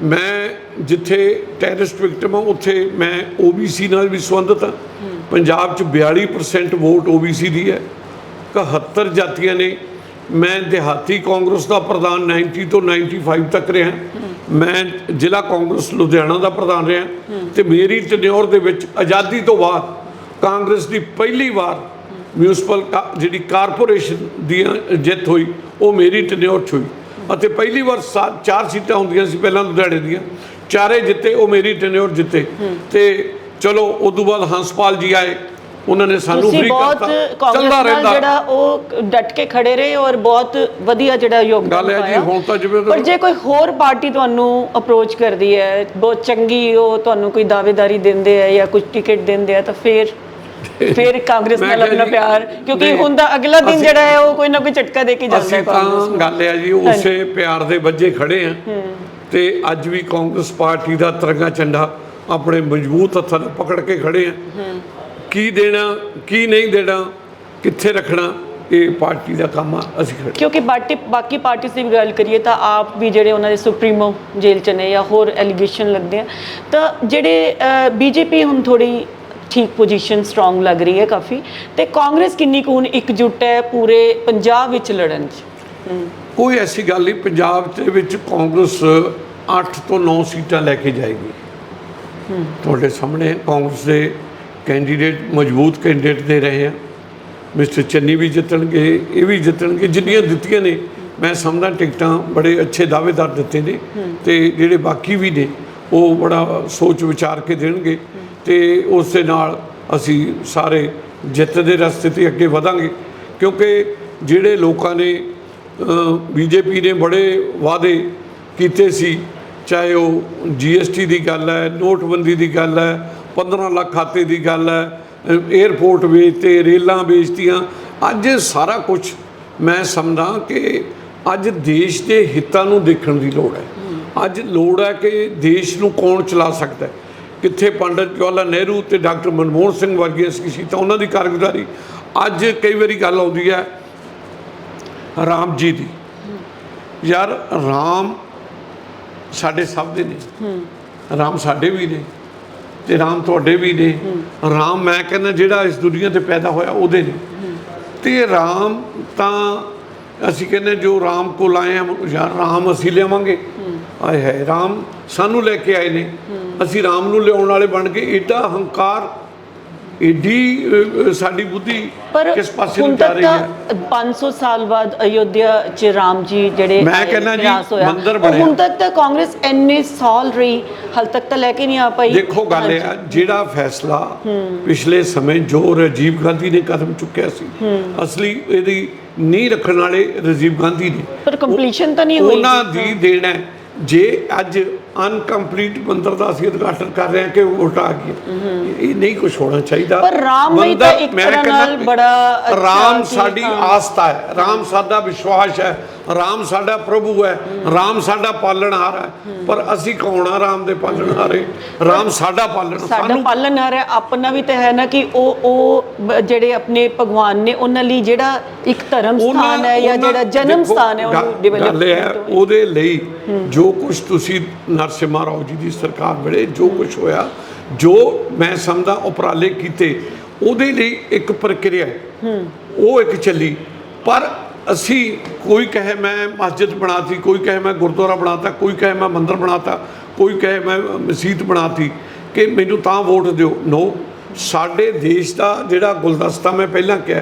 ਮੈਂ ਜਿੱਥੇ ਟੈਰਰਿਸਟ ਵਿਕਟਮ ਹਾਂ ਉੱਥੇ ਮੈਂ OBC ਨਾਲ ਵੀ ਸੰਬੰਧਿਤ ਹਾਂ। ਪੰਜਾਬ 'ਚ 42% ਵੋਟ OBC ਦੀ ਹੈ। 71 ਜਾਤੀਆਂ ਨੇ। ਮੈਂ ਦਿਹਾਤੀ ਕਾਂਗਰਸ ਦਾ ਪ੍ਰਧਾਨ 90 ਤੋਂ 95 ਤੱਕ ਰਿਹਾ। ਮੈਂ ਜ਼ਿਲ੍ਹਾ ਕਾਂਗਰਸ ਲੁਧਿਆਣਾ ਦਾ ਪ੍ਰਧਾਨ ਰਿਹਾ। ਤੇ ਮੇਰੀ ਟਨਿਓਰ ਦੇ ਵਿੱਚ ਆਜ਼ਾਦੀ ਤੋਂ ਬਾਅਦ ਕਾਂਗਰਸ ਦੀ ਪਹਿਲੀ ਵਾਰ ਮਿਊਨਿਸਪਲ ਜਿਹੜੀ ਕਾਰਪੋਰੇਸ਼ਨ ਦੀ ਜਿੱਤ ਹੋਈ ਉਹ ਮੇਰੀ ਟਨਿਓਰ 'ਚ ਹੋਈ। ਅਤੇ ਪਹਿਲੀ ਵਾਰ ਚਾਰ ਸੀਟਾਂ ਹੁੰਦੀਆਂ ਸੀ ਪਹਿਲਾਂ ਲੁਧਿਆਣੇ ਦੀਆਂ। ਚਾਰੇ ਜਿੱਤੇ ਉਹ ਮੇਰੀ ਟਨਿਓਰ ਜਿੱਤੇ। ਤੇ ਚਲੋ ਉਸ ਤੋਂ ਬਾਅਦ ਹੰਸਪਾਲ ਜੀ ਆਏ। ਉਹਨਾਂ ਨੇ ਸਾਨੂੰ ਫ੍ਰੀ ਕਰਤਾ। ਨਾਲ ਰਹਿੰਦਾ। ਜਿਹੜਾ ਉਹ ਡਟ ਕੇ ਖੜੇ ਰਹੇ ਔਰ ਬਹੁਤ ਵਧੀਆ ਜਿਹੜਾ ਯੋਗਦਾਨ ਗੱਲ ਹੈ ਜੀ, ਪਾਇਆ। ਹੁਣ ਤਾਂ ਜਿਵੇਂ ਪਰ ਜੇ ਕੋਈ ਹੋਰ ਪਾਰਟੀ ਤੁਹਾਨੂੰ ਅਪਰੋਚ ਕਰਦੀ ਹੈ ਬਹੁਤ ਚੰਗੀ ਉਹ ਤੁਹਾਨੂੰ ਕੋਈ ਦਾਅਵੇਦਾਰੀ ਦਿੰਦੇ ਆ ਜਾਂ ਕੁਝ ਟਿਕਟ ਦਿੰਦੇ ਆ ਤਾਂ ਫਿਰ ਫਿਰ ਕਾਂਗਰਸ ਨਾਲ ਆਪਣਾ ਪਿਆਰ ਕਿਉਂਕਿ ਹੁਣ ਦਾ ਅਗਲਾ ਦਿਨ ਜਿਹੜਾ ਹੈ ਉਹ ਕੋਈ ਨਾ ਕੋਈ ਝਟਕਾ ਦੇ ਕੇ ਜਾਂਦਾ ਹੈ ਅਸੀਂ ਕਾਂਗਰਸ ਨੂੰ। ਗੱਲ ਹੈ ਜੀ ਉਸੇ ਪਿਆਰ ਦੇ ਵੱਜੇ ਖੜੇ ਆ। ਤੇ ਅੱਜ ਵੀ ਕਾਂਗਰਸ ਪਾਰਟੀ ਦਾ ਤਿਰੰਗਾ ਝੰਡਾ ਆਪਣੇ ਮਜ਼ਬੂਤ ਹੱਥਾਂ ਨਾਲ ਪਕੜ ਕੇ ਖੜੇ ਆ। ਕੀ ਦੇਣਾ ਕੀ ਨਹੀਂ ਦੇਣਾ ਕਿੱਥੇ ਰੱਖਣਾ ਇਹ ਪਾਰਟੀ ਦਾ ਕੰਮ ਆ ਅਸੀਂ ਖੜੇ ਕਿਉਂਕਿ ਬਾਕੀ ਬਾਕੀ ਪਾਰਟੀਆਂ ਦੀ ਗੱਲ ਕਰੀਏ ਤਾਂ ਆਪ ਵੀ ਜਿਹੜੇ ਉਹਨਾਂ ਦੇ ਸੁਪਰੀਮੋ ਜੇਲ੍ਹ ਚ ਨੇ ਜਾਂ ਹੋਰ ਐਲੀਗੇਸ਼ਨ ਲੱਗਦੇ ਆ। ਤਾਂ ਜਿਹੜੇ ਬੀਜੇਪੀ ਹੁਣ ਥੋੜੀ ਠੀਕ ਪੋਜੀਸ਼ਨ ਸਟਰੋਂਗ ਲੱਗ ਰਹੀ ਹੈ ਕਾਫੀ। ਤੇ ਕਾਂਗਰਸ ਕਿੰਨੀ ਕੁ ਹੁਣ ਇਕਜੁੱਟ ਹੈ ਪੂਰੇ ਪੰਜਾਬ ਵਿੱਚ ਲੜਨ ਚ? ਕੋਈ ਐਸੀ ਗੱਲ ਨਹੀਂ ਪੰਜਾਬ ਦੇ ਵਿੱਚ ਕਾਂਗਰਸ 8 ਤੋਂ 9 ਸੀਟਾਂ ਲੈ ਕੇ ਜਾਏਗੀ। ਤੁਹਾਡੇ ਸਾਹਮਣੇ ਕਾਂਗਰਸ ਦੇ ਕੈਂਡੀਡੇਟ ਮਜ਼ਬੂਤ ਕੈਂਡੀਡੇਟ ਦੇ ਰਹੇ ਆ। ਮਿਸਟਰ ਚੰਨੀ ਵੀ ਜਿੱਤਣਗੇ ਇਹ ਵੀ ਜਿੱਤਣਗੇ ਜਿੰਨੀਆਂ ਦਿੱਤੀਆਂ ਨੇ ਮੈਂ ਸਮਝਦਾ ਟਿਕਟਾਂ ਬੜੇ ਅੱਛੇ ਦਾਅਵੇਦਾਰ ਦਿੱਤੇ ਨੇ। ਤੇ ਜਿਹੜੇ ਬਾਕੀ ਵੀ ਨੇ ਉਹ ਬੜਾ ਸੋਚ ਵਿਚਾਰ ਕੇ ਦੇਣਗੇ ਤੇ ਉਸ ਦੇ ਨਾਲ ਅਸੀਂ ਸਾਰੇ ਜਿੱਤ ਦੇ ਰਸਤੇ ਤੇ ਅੱਗੇ ਵਧਾਂਗੇ। ਕਿਉਂਕਿ ਜਿਹੜੇ ਲੋਕਾਂ ਨੇ ਬੀਜੇਪੀ ਨੇ ਬੜੇ ਵਾਅਦੇ ਕੀਤੇ ਸੀ, ਚਾਹੇ ਉਹ ਜੀਐਸਟੀ ਦੀ ਗੱਲ ਹੈ, ਨੋਟਬੰਦੀ ਦੀ ਗੱਲ ਹੈ 15 ਲੱਖ ਖਾਤੇ ਦੀ ਗੱਲ ਹੈ 에ਅਰਪੋਰਟ ਵੇਚਤੇ, ਰੇਲਾਂ ਵੇਚਤੀਆਂ, ਅੱਜ ਇਹ ਸਾਰਾ ਕੁਝ ਮੈਂ ਸਮਝਦਾ ਕਿ ਅੱਜ ਦੇਸ਼ ਦੇ ਹਿੱਤਾਂ ਨੂੰ ਦੇਖਣ ਦੀ ਲੋੜ ਹੈ। ਅੱਜ ਲੋੜ ਹੈ ਕਿ ਦੇਸ਼ ਨੂੰ ਕੌਣ ਚਲਾ ਸਕਦਾ ਹੈ? ਕਿੱਥੇ ਪੰਡਤ ਜਵਾਹਰ ਨਹਿਰੂ ਤੇ ਡਾਕਟਰ ਮਨਮੋਹਨ ਸਿੰਘ ਵਰਗੀਆਂ ਤਾਂ ਉਹਨਾਂ ਦੀ ਕਾਰਗੁਜ਼ਾਰੀ। ਅੱਜ ਕਈ ਵਾਰੀ ਗੱਲ ਆਉਂਦੀ ਹੈ ਰਾਮ ਜੀ ਦੀ। ਯਾਰ ਰਾਮ ਸਾਡੇ ਸਭ ਦੇ ਨੇ। ਰਾਮ ਸਾਡੇ ਵੀ ਨੇ ਤੇ ਰਾਮ ਤੁਹਾਡੇ ਵੀ ਨੇ। ਰਾਮ ਮੈਂ ਕਹਿੰਦਾ ਜਿਹੜਾ ਇਸ ਦੁਨੀਆ ਤੇ ਪੈਦਾ ਹੋਇਆ ਉਹਦੇ ਨੇ। ਤੇ ਰਾਮ ਤਾਂ ਅਸੀਂ ਕਹਿੰਦੇ ਜੋ ਰਾਮ ਕੋਲ ਆਏ ਹਾਂ ਯਾਰ ਰਾਮ ਅਸੀਂ ਲਿਆਵਾਂਗੇ। ਆਏ ਹੈ ਰਾਮ ਸਾਨੂੰ ਲੈ ਕੇ ਆਏ ਨੇ। ਅਸੀਂ ਰਾਮ ਨੂੰ ਲਿਆਉਣ ਵਾਲੇ ਬਣ ਕੇ ਏਡਾ ਹੰਕਾਰ ਏਡੀ ਸਾਡੀ ਬੁੱਧੀ ਕਿਸ ਪਾਸੇ ਨੂੰ ਜਾ ਰਹੀ ਹੈ? ਤਾਂ 500 ਸਾਲ ਬਾਅਦ ਅਯੋਧਿਆ ਚ ਰਾਮ ਜੀ ਜਿਹੜੇ ਮੈਂ ਕਹਿੰਦਾ ਜੀ। ਮੰਦਿਰ ਬਣਿਆ। ਹੁਣ ਤੱਕ ਤਾਂ ਕਾਂਗਰਸ ਇੰਨੇ ਸਾਲ ਰਹੀ ਹਾਲ ਤੱਕ ਤਾਂ ਲੈ ਕੇ ਨਹੀਂ ਆ ਪਾਈ। ਦੇਖੋ ਗੱਲ ਇਹ ਜਿਹੜਾ ਫੈਸਲਾ ਪਿਛਲੇ ਸਮੇਂ ਜੋ ਰਾਜੀਵ ਗਾਂਧੀ ਨੇ ਕਦਮ ਚੁੱਕਿਆ ਸੀ ਅਸਲੀ ਇਹਦੀ ਨੀਂਹ ਰੱਖਣ ਵਾਲੇ ਰਾਜੀਵ ਗਾਂਧੀ ਨੇ। ਪਰ ਕੰਪਲੀਸ਼ਨ ਤਾਂ ਨਹੀਂ ਹੋਈ। ਉਹਨਾਂ ਦੀ ਦੇਣ ਹੈ। ਜੇ ਅੱਜ ਅਨਕੰਪਲੀਟ ਮੰਦਰ ਦਾ ਅਸੀਂ ਉਦਘਾਟਨ ਕਰ ਰਹੇ ਹਾਂ ਕਿ ਉਲਟਾ ਆ ਗਿਆ। ਇਹ ਨਹੀਂ ਕੁਝ ਹੋਣਾ ਚਾਹੀਦਾ। ਪਰ ਰਾਮ ਲਈ ਤਾਂ ਇੱਕ ਤਰ੍ਹਾਂ ਨਾਲ ਬੜਾ ਰਾਮ ਸਾਡੀ। ਆਸਥਾ ਹੈ। ਰਾਮ ਸਾਡਾ ਵਿਸ਼ਵਾਸ ਹੈ। ਰਾਮ ਸਾਡਾ ਪ੍ਰਭੂ ਹੈ ਰਾਮ ਸਾਡਾ ਪਾਲਣਹਾਰ ਹੈ ਪਰ ਅਸੀਂ ਕੌਣ ਆ ਰਾਮ ਦੇ ਪਾਲਣਹਾਰੇ ਰਾਮ ਸਾਡਾ ਪਾਲਣ ਸਾਡਾ ਪਾਲਣਹਾਰ ਹੈ ਆਪਣਾ ਵੀ ਤਾਂ ਹੈ ਨਾ ਕਿ ਉਹ ਉਹ ਜਿਹੜੇ ਆਪਣੇ ਭਗਵਾਨ ਨੇ ਉਹਨਾਂ ਲਈ ਜਿਹੜਾ ਇੱਕ ਧਰਮ ਸਥਾਨ ਹੈ ਜਾਂ ਜਿਹੜਾ ਜਨਮ ਸਥਾਨ ਹੈ ਉਹਨੂੰ ਡਿਵੈਲਪ ਹੈ ਉਹਦੇ ਲਈ ਜੋ ਕੁਝ ਤੁਸੀਂ ਨਰਸਿਮਹਾ ਰਾਓ ਜੀ ਦੀ ਸਰਕਾਰ ਵੇਲੇ ਜੋ ਕੁਝ ਹੋਇਆ ਜੋ ਮੈਂ ਸਮਝਦਾ ਉਪਰਾਲੇ ਕੀਤੇ ਉਹਦੇ ਲਈ ਇੱਕ ਪ੍ਰਕਿਰਿਆ ਹੈ। ਉਹ ਇੱਕ ਚੱਲੀ ਪਰ ਅਸੀਂ ਕੋਈ ਕਹੇ ਮੈਂ ਮਸਜਿਦ ਬਣਾਤੀ ਕੋਈ ਕਹੇ ਮੈਂ ਗੁਰਦੁਆਰਾ ਬਣਾਤਾ ਕੋਈ ਕਹੇ ਮੈਂ ਮੰਦਿਰ ਬਣਾਤਾ ਕੋਈ ਕਹੇ ਮੈਂ ਮਸਜਿਦ ਬਣਾਤੀ ਕਿ ਮੈਨੂੰ ਤਾਂ ਵੋਟ ਦਿਓ। ਨੋ ਸਾਡੇ ਦੇਸ਼ ਦਾ ਜਿਹੜਾ ਗੁਲਦਸਤਾ ਮੈਂ ਪਹਿਲਾਂ ਕਿਹਾ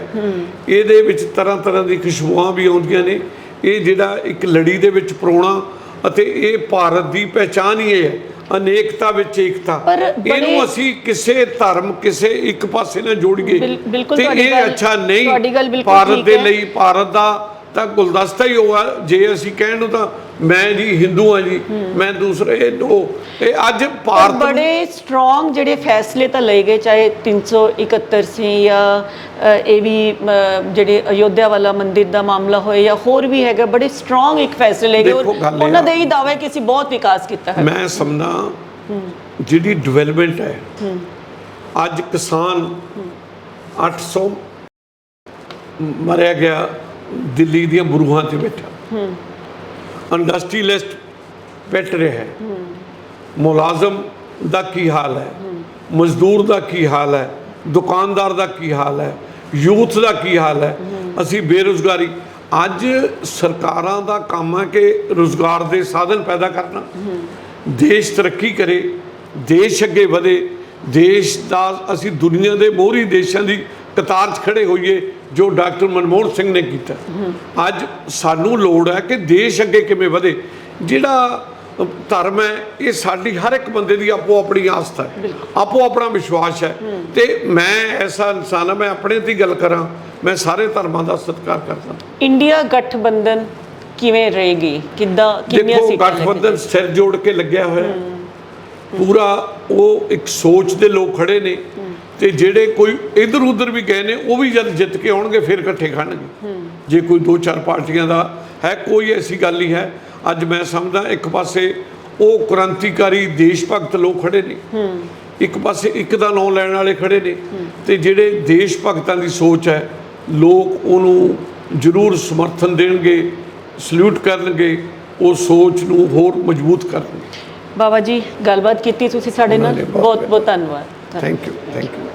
ਇਹਦੇ ਵਿੱਚ ਤਰ੍ਹਾਂ ਤਰ੍ਹਾਂ ਦੀ ਖੁਸ਼ਬੂਆਂ ਵੀ ਆਉਂਦੀਆਂ ਨੇ। ਇਹ ਜਿਹੜਾ ਇੱਕ ਲੜੀ ਦੇ ਵਿੱਚ ਪਰੋਣਾ ਅਤੇ ਇਹ ਭਾਰਤ ਦੀ ਪਹਿਚਾਨ ਹੀ ਹੈ। ਅਨੇਕਤਾ ਵਿੱਚ ਏਕਤਾ। ਪਰ ਬੜੇ- ਇਹਨੂੰ ਅਸੀਂ ਕਿਸੇ ਧਰਮ ਕਿਸੇ ਇੱਕ ਪਾਸੇ ਨਾਲ ਜੋੜੀਏ ਬਿਲ- ਬਿਲਕੁਲ ਤੇ ਤੁਹਾਡੀ ਇਹ ਗੱਲ- ਅੱਛਾ ਤੁਹਾਡੀ ਨਹੀਂ ਗੱਲ ਬਿਲਕੁਲ ਭਾਰਤ ਠੀਕ ਦੇ ਹੈ। ਲਈ ਭਾਰਤ ਦਾ ਤਾਂ ਗੁਲਦਸਤਾ ਹੀ ਹੋਆ ਜੇ ਅਸੀਂ ਕਹਿਣ ਨੂੰ ਤਾਂ ਮੈਂ ਜੀ ਹਿੰਦੂ ਹਾਂ ਜੀ ਮੈਂ ਦੂਸਰੇ ਇਹ ਉਹ ਇਹ ਅੱਜ ਭਾਰਤ ਬੜੇ ਸਟਰੋਂਗ ਜਿਹੜੇ ਫੈਸਲੇ ਤਾਂ ਲਏ ਗਏ ਚਾਹੇ 371 ਸੀ ਜਾਂ ਇਹ ਵੀ ਜਿਹੜੇ ਅਯੋਧਿਆ ਵਾਲਾ ਮੰਦਿਰ ਦਾ ਮਾਮਲਾ ਹੋਏ ਜਾਂ ਹੋਰ ਵੀ ਹੈਗਾ ਬੜੇ ਸਟਰੋਂਗ ਇੱਕ ਫੈਸਲੇ ਲਏ ਗਏ। ਉਹਨਾਂ ਆ- ਦੇ ਹੀ ਦਾਅਵੇ ਕਿ ਅਸੀਂ ਬਹੁਤ ਵਿਕਾਸ ਕੀਤਾ ਹੈ। ਮੈਂ ਸਮਝਦਾ ਜਿਹੜੀ ਡਿਵੈਲਪਮੈਂਟ ਹੈ ਅੱਜ ਕਿਸਾਨ 800 ਮਰਿਆ ਗਿਆ ਦਿੱਲੀ ਦੀਆਂ ਬਰੂਹਾਂ ਤੇ ਬੈਠਾ। ਇੰਡਸਟਰੀਲਿਸਟ ਪਿੱਟ ਰਿਹਾ ਹੈ। ਮੁਲਾਜ਼ਮ ਦਾ ਕੀ ਹਾਲ ਹੈ? ਮਜ਼ਦੂਰ ਦਾ ਕੀ ਹਾਲ ਹੈ? ਦੁਕਾਨਦਾਰ ਦਾ ਕੀ ਹਾਲ ਹੈ? ਯੂਥ ਦਾ ਕੀ ਹਾਲ ਹੈ? ਅਸੀਂ ਬੇਰੁਜ਼ਗਾਰੀ। ਅੱਜ ਸਰਕਾਰਾਂ ਦਾ ਕੰਮ ਹੈ ਕਿ ਰੁਜ਼ਗਾਰ ਦੇ ਸਾਧਨ ਪੈਦਾ ਕਰਨਾ। ਦੇਸ਼ ਤਰੱਕੀ ਕਰੇ ਦੇਸ਼ ਅੱਗੇ ਵਧੇ। ਦੇਸ਼ ਦਾ ਅਸੀਂ ਦੁਨੀਆ ਦੇ ਮੋਹਰੀ ਦੇਸ਼ਾਂ ਦੀ ਕਤਾਰ 'ਚ ਖੜੇ ਹੋਈਏ। ਜੋ ਡਾਕਟਰ ਮਨਮੋਹਨ ਸਿੰਘ ਨੇ ਕੀਤਾ। ਅੱਜ ਸਾਨੂੰ ਲੋੜ ਹੈ ਕਿ ਦੇਸ਼ ਅੱਗੇ ਕਿਵੇਂ ਵਧੇ। ਜਿਹੜਾ ਧਰਮ ਹੈ ਇਹ ਸਾਡੀ ਹਰ ਇੱਕ ਬੰਦੇ ਦੀ ਆਪੋ ਆਪਣੀ ਆਸਥਾ ਹੈ। ਆਪੋ ਆਪਣਾ ਵਿਸ਼ਵਾਸ ਹੈ। ਤੇ ਮੈਂ ਐਸਾ ਇਨਸਾਨ ਹਾਂ ਮੈਂ ਆਪਣੇ ਤੇ ਗੱਲ ਕਰਾਂ। ਮੈਂ ਸਾਰੇ ਧਰਮਾਂ ਦਾ ਸਤਿਕਾਰ ਕਰਦਾ। ਇੰਡੀਆ ਗਠਬੰਧਨ ਕਿਵੇਂ ਰਹੇਗੀ? ਕਿੱਦਾਂ ਕਿੰਨੀਆਂ ਦੇਖੋ ਸੀਟਾਂ ਕੇ ਗਠਬੰਧਨ ਸਿਰ ਜੋੜ ਕੇ ਲੱਗਿਆ ਹੋਇਆ। ਪੂਰਾ ਉਹ ਇੱਕ ਸੋਚ ਦੇ ਲੋਕ ਖੜੇ ਨੇ। ਤੇ ਜਿਹੜੇ ਕੋਈ ਇਧਰ ਉਧਰ ਵੀ ਗਏ ਨੇ ਉਹ ਵੀ ਜਦ ਜਿੱਤ ਕੇ ਆਉਣਗੇ ਫਿਰ ਇਕੱਠੇ ਖਾਣਗੇ। ਜੇ ਕੋਈ ਦੋ ਚਾਰ ਪਾਰਟੀਆਂ ਦਾ ਹੈ ਕੋਈ ਐਸੀ ਗੱਲ ਨਹੀਂ ਹੈ। ਅੱਜ ਮੈਂ ਸਮਝਦਾ ਇੱਕ ਪਾਸੇ ਉਹ ਕ੍ਰਾਂਤੀਕਾਰੀ ਦੇਸ਼ ਭਗਤ ਲੋਕ ਖੜੇ ਨੇ। ਇੱਕ ਪਾਸੇ ਇੱਕ ਦਾ ਨਾਂ ਲੈਣ ਵਾਲੇ ਖੜੇ ਨੇ। ਤੇ ਜਿਹੜੇ ਦੇਸ਼ ਭਗਤਾਂ ਦੀ ਸੋਚ ਹੈ ਲੋਕ ਉਹਨੂੰ ਜ਼ਰੂਰ ਸਮਰਥਨ ਦੇਣਗੇ ਸਲੂਟ ਕਰਨਗੇ ਉਹ ਸੋਚ ਨੂੰ ਹੋਰ ਮਜ਼ਬੂਤ ਕਰਨਗੇ। ਬਾਬਾ ਜੀ ਗੱਲਬਾਤ ਕੀਤੀ ਤੁਸੀਂ ਸਾਡੇ ਨਾਲ। ਬਹੁਤ ਬਹੁਤ ਧੰਨਵਾਦ। Thank you thank you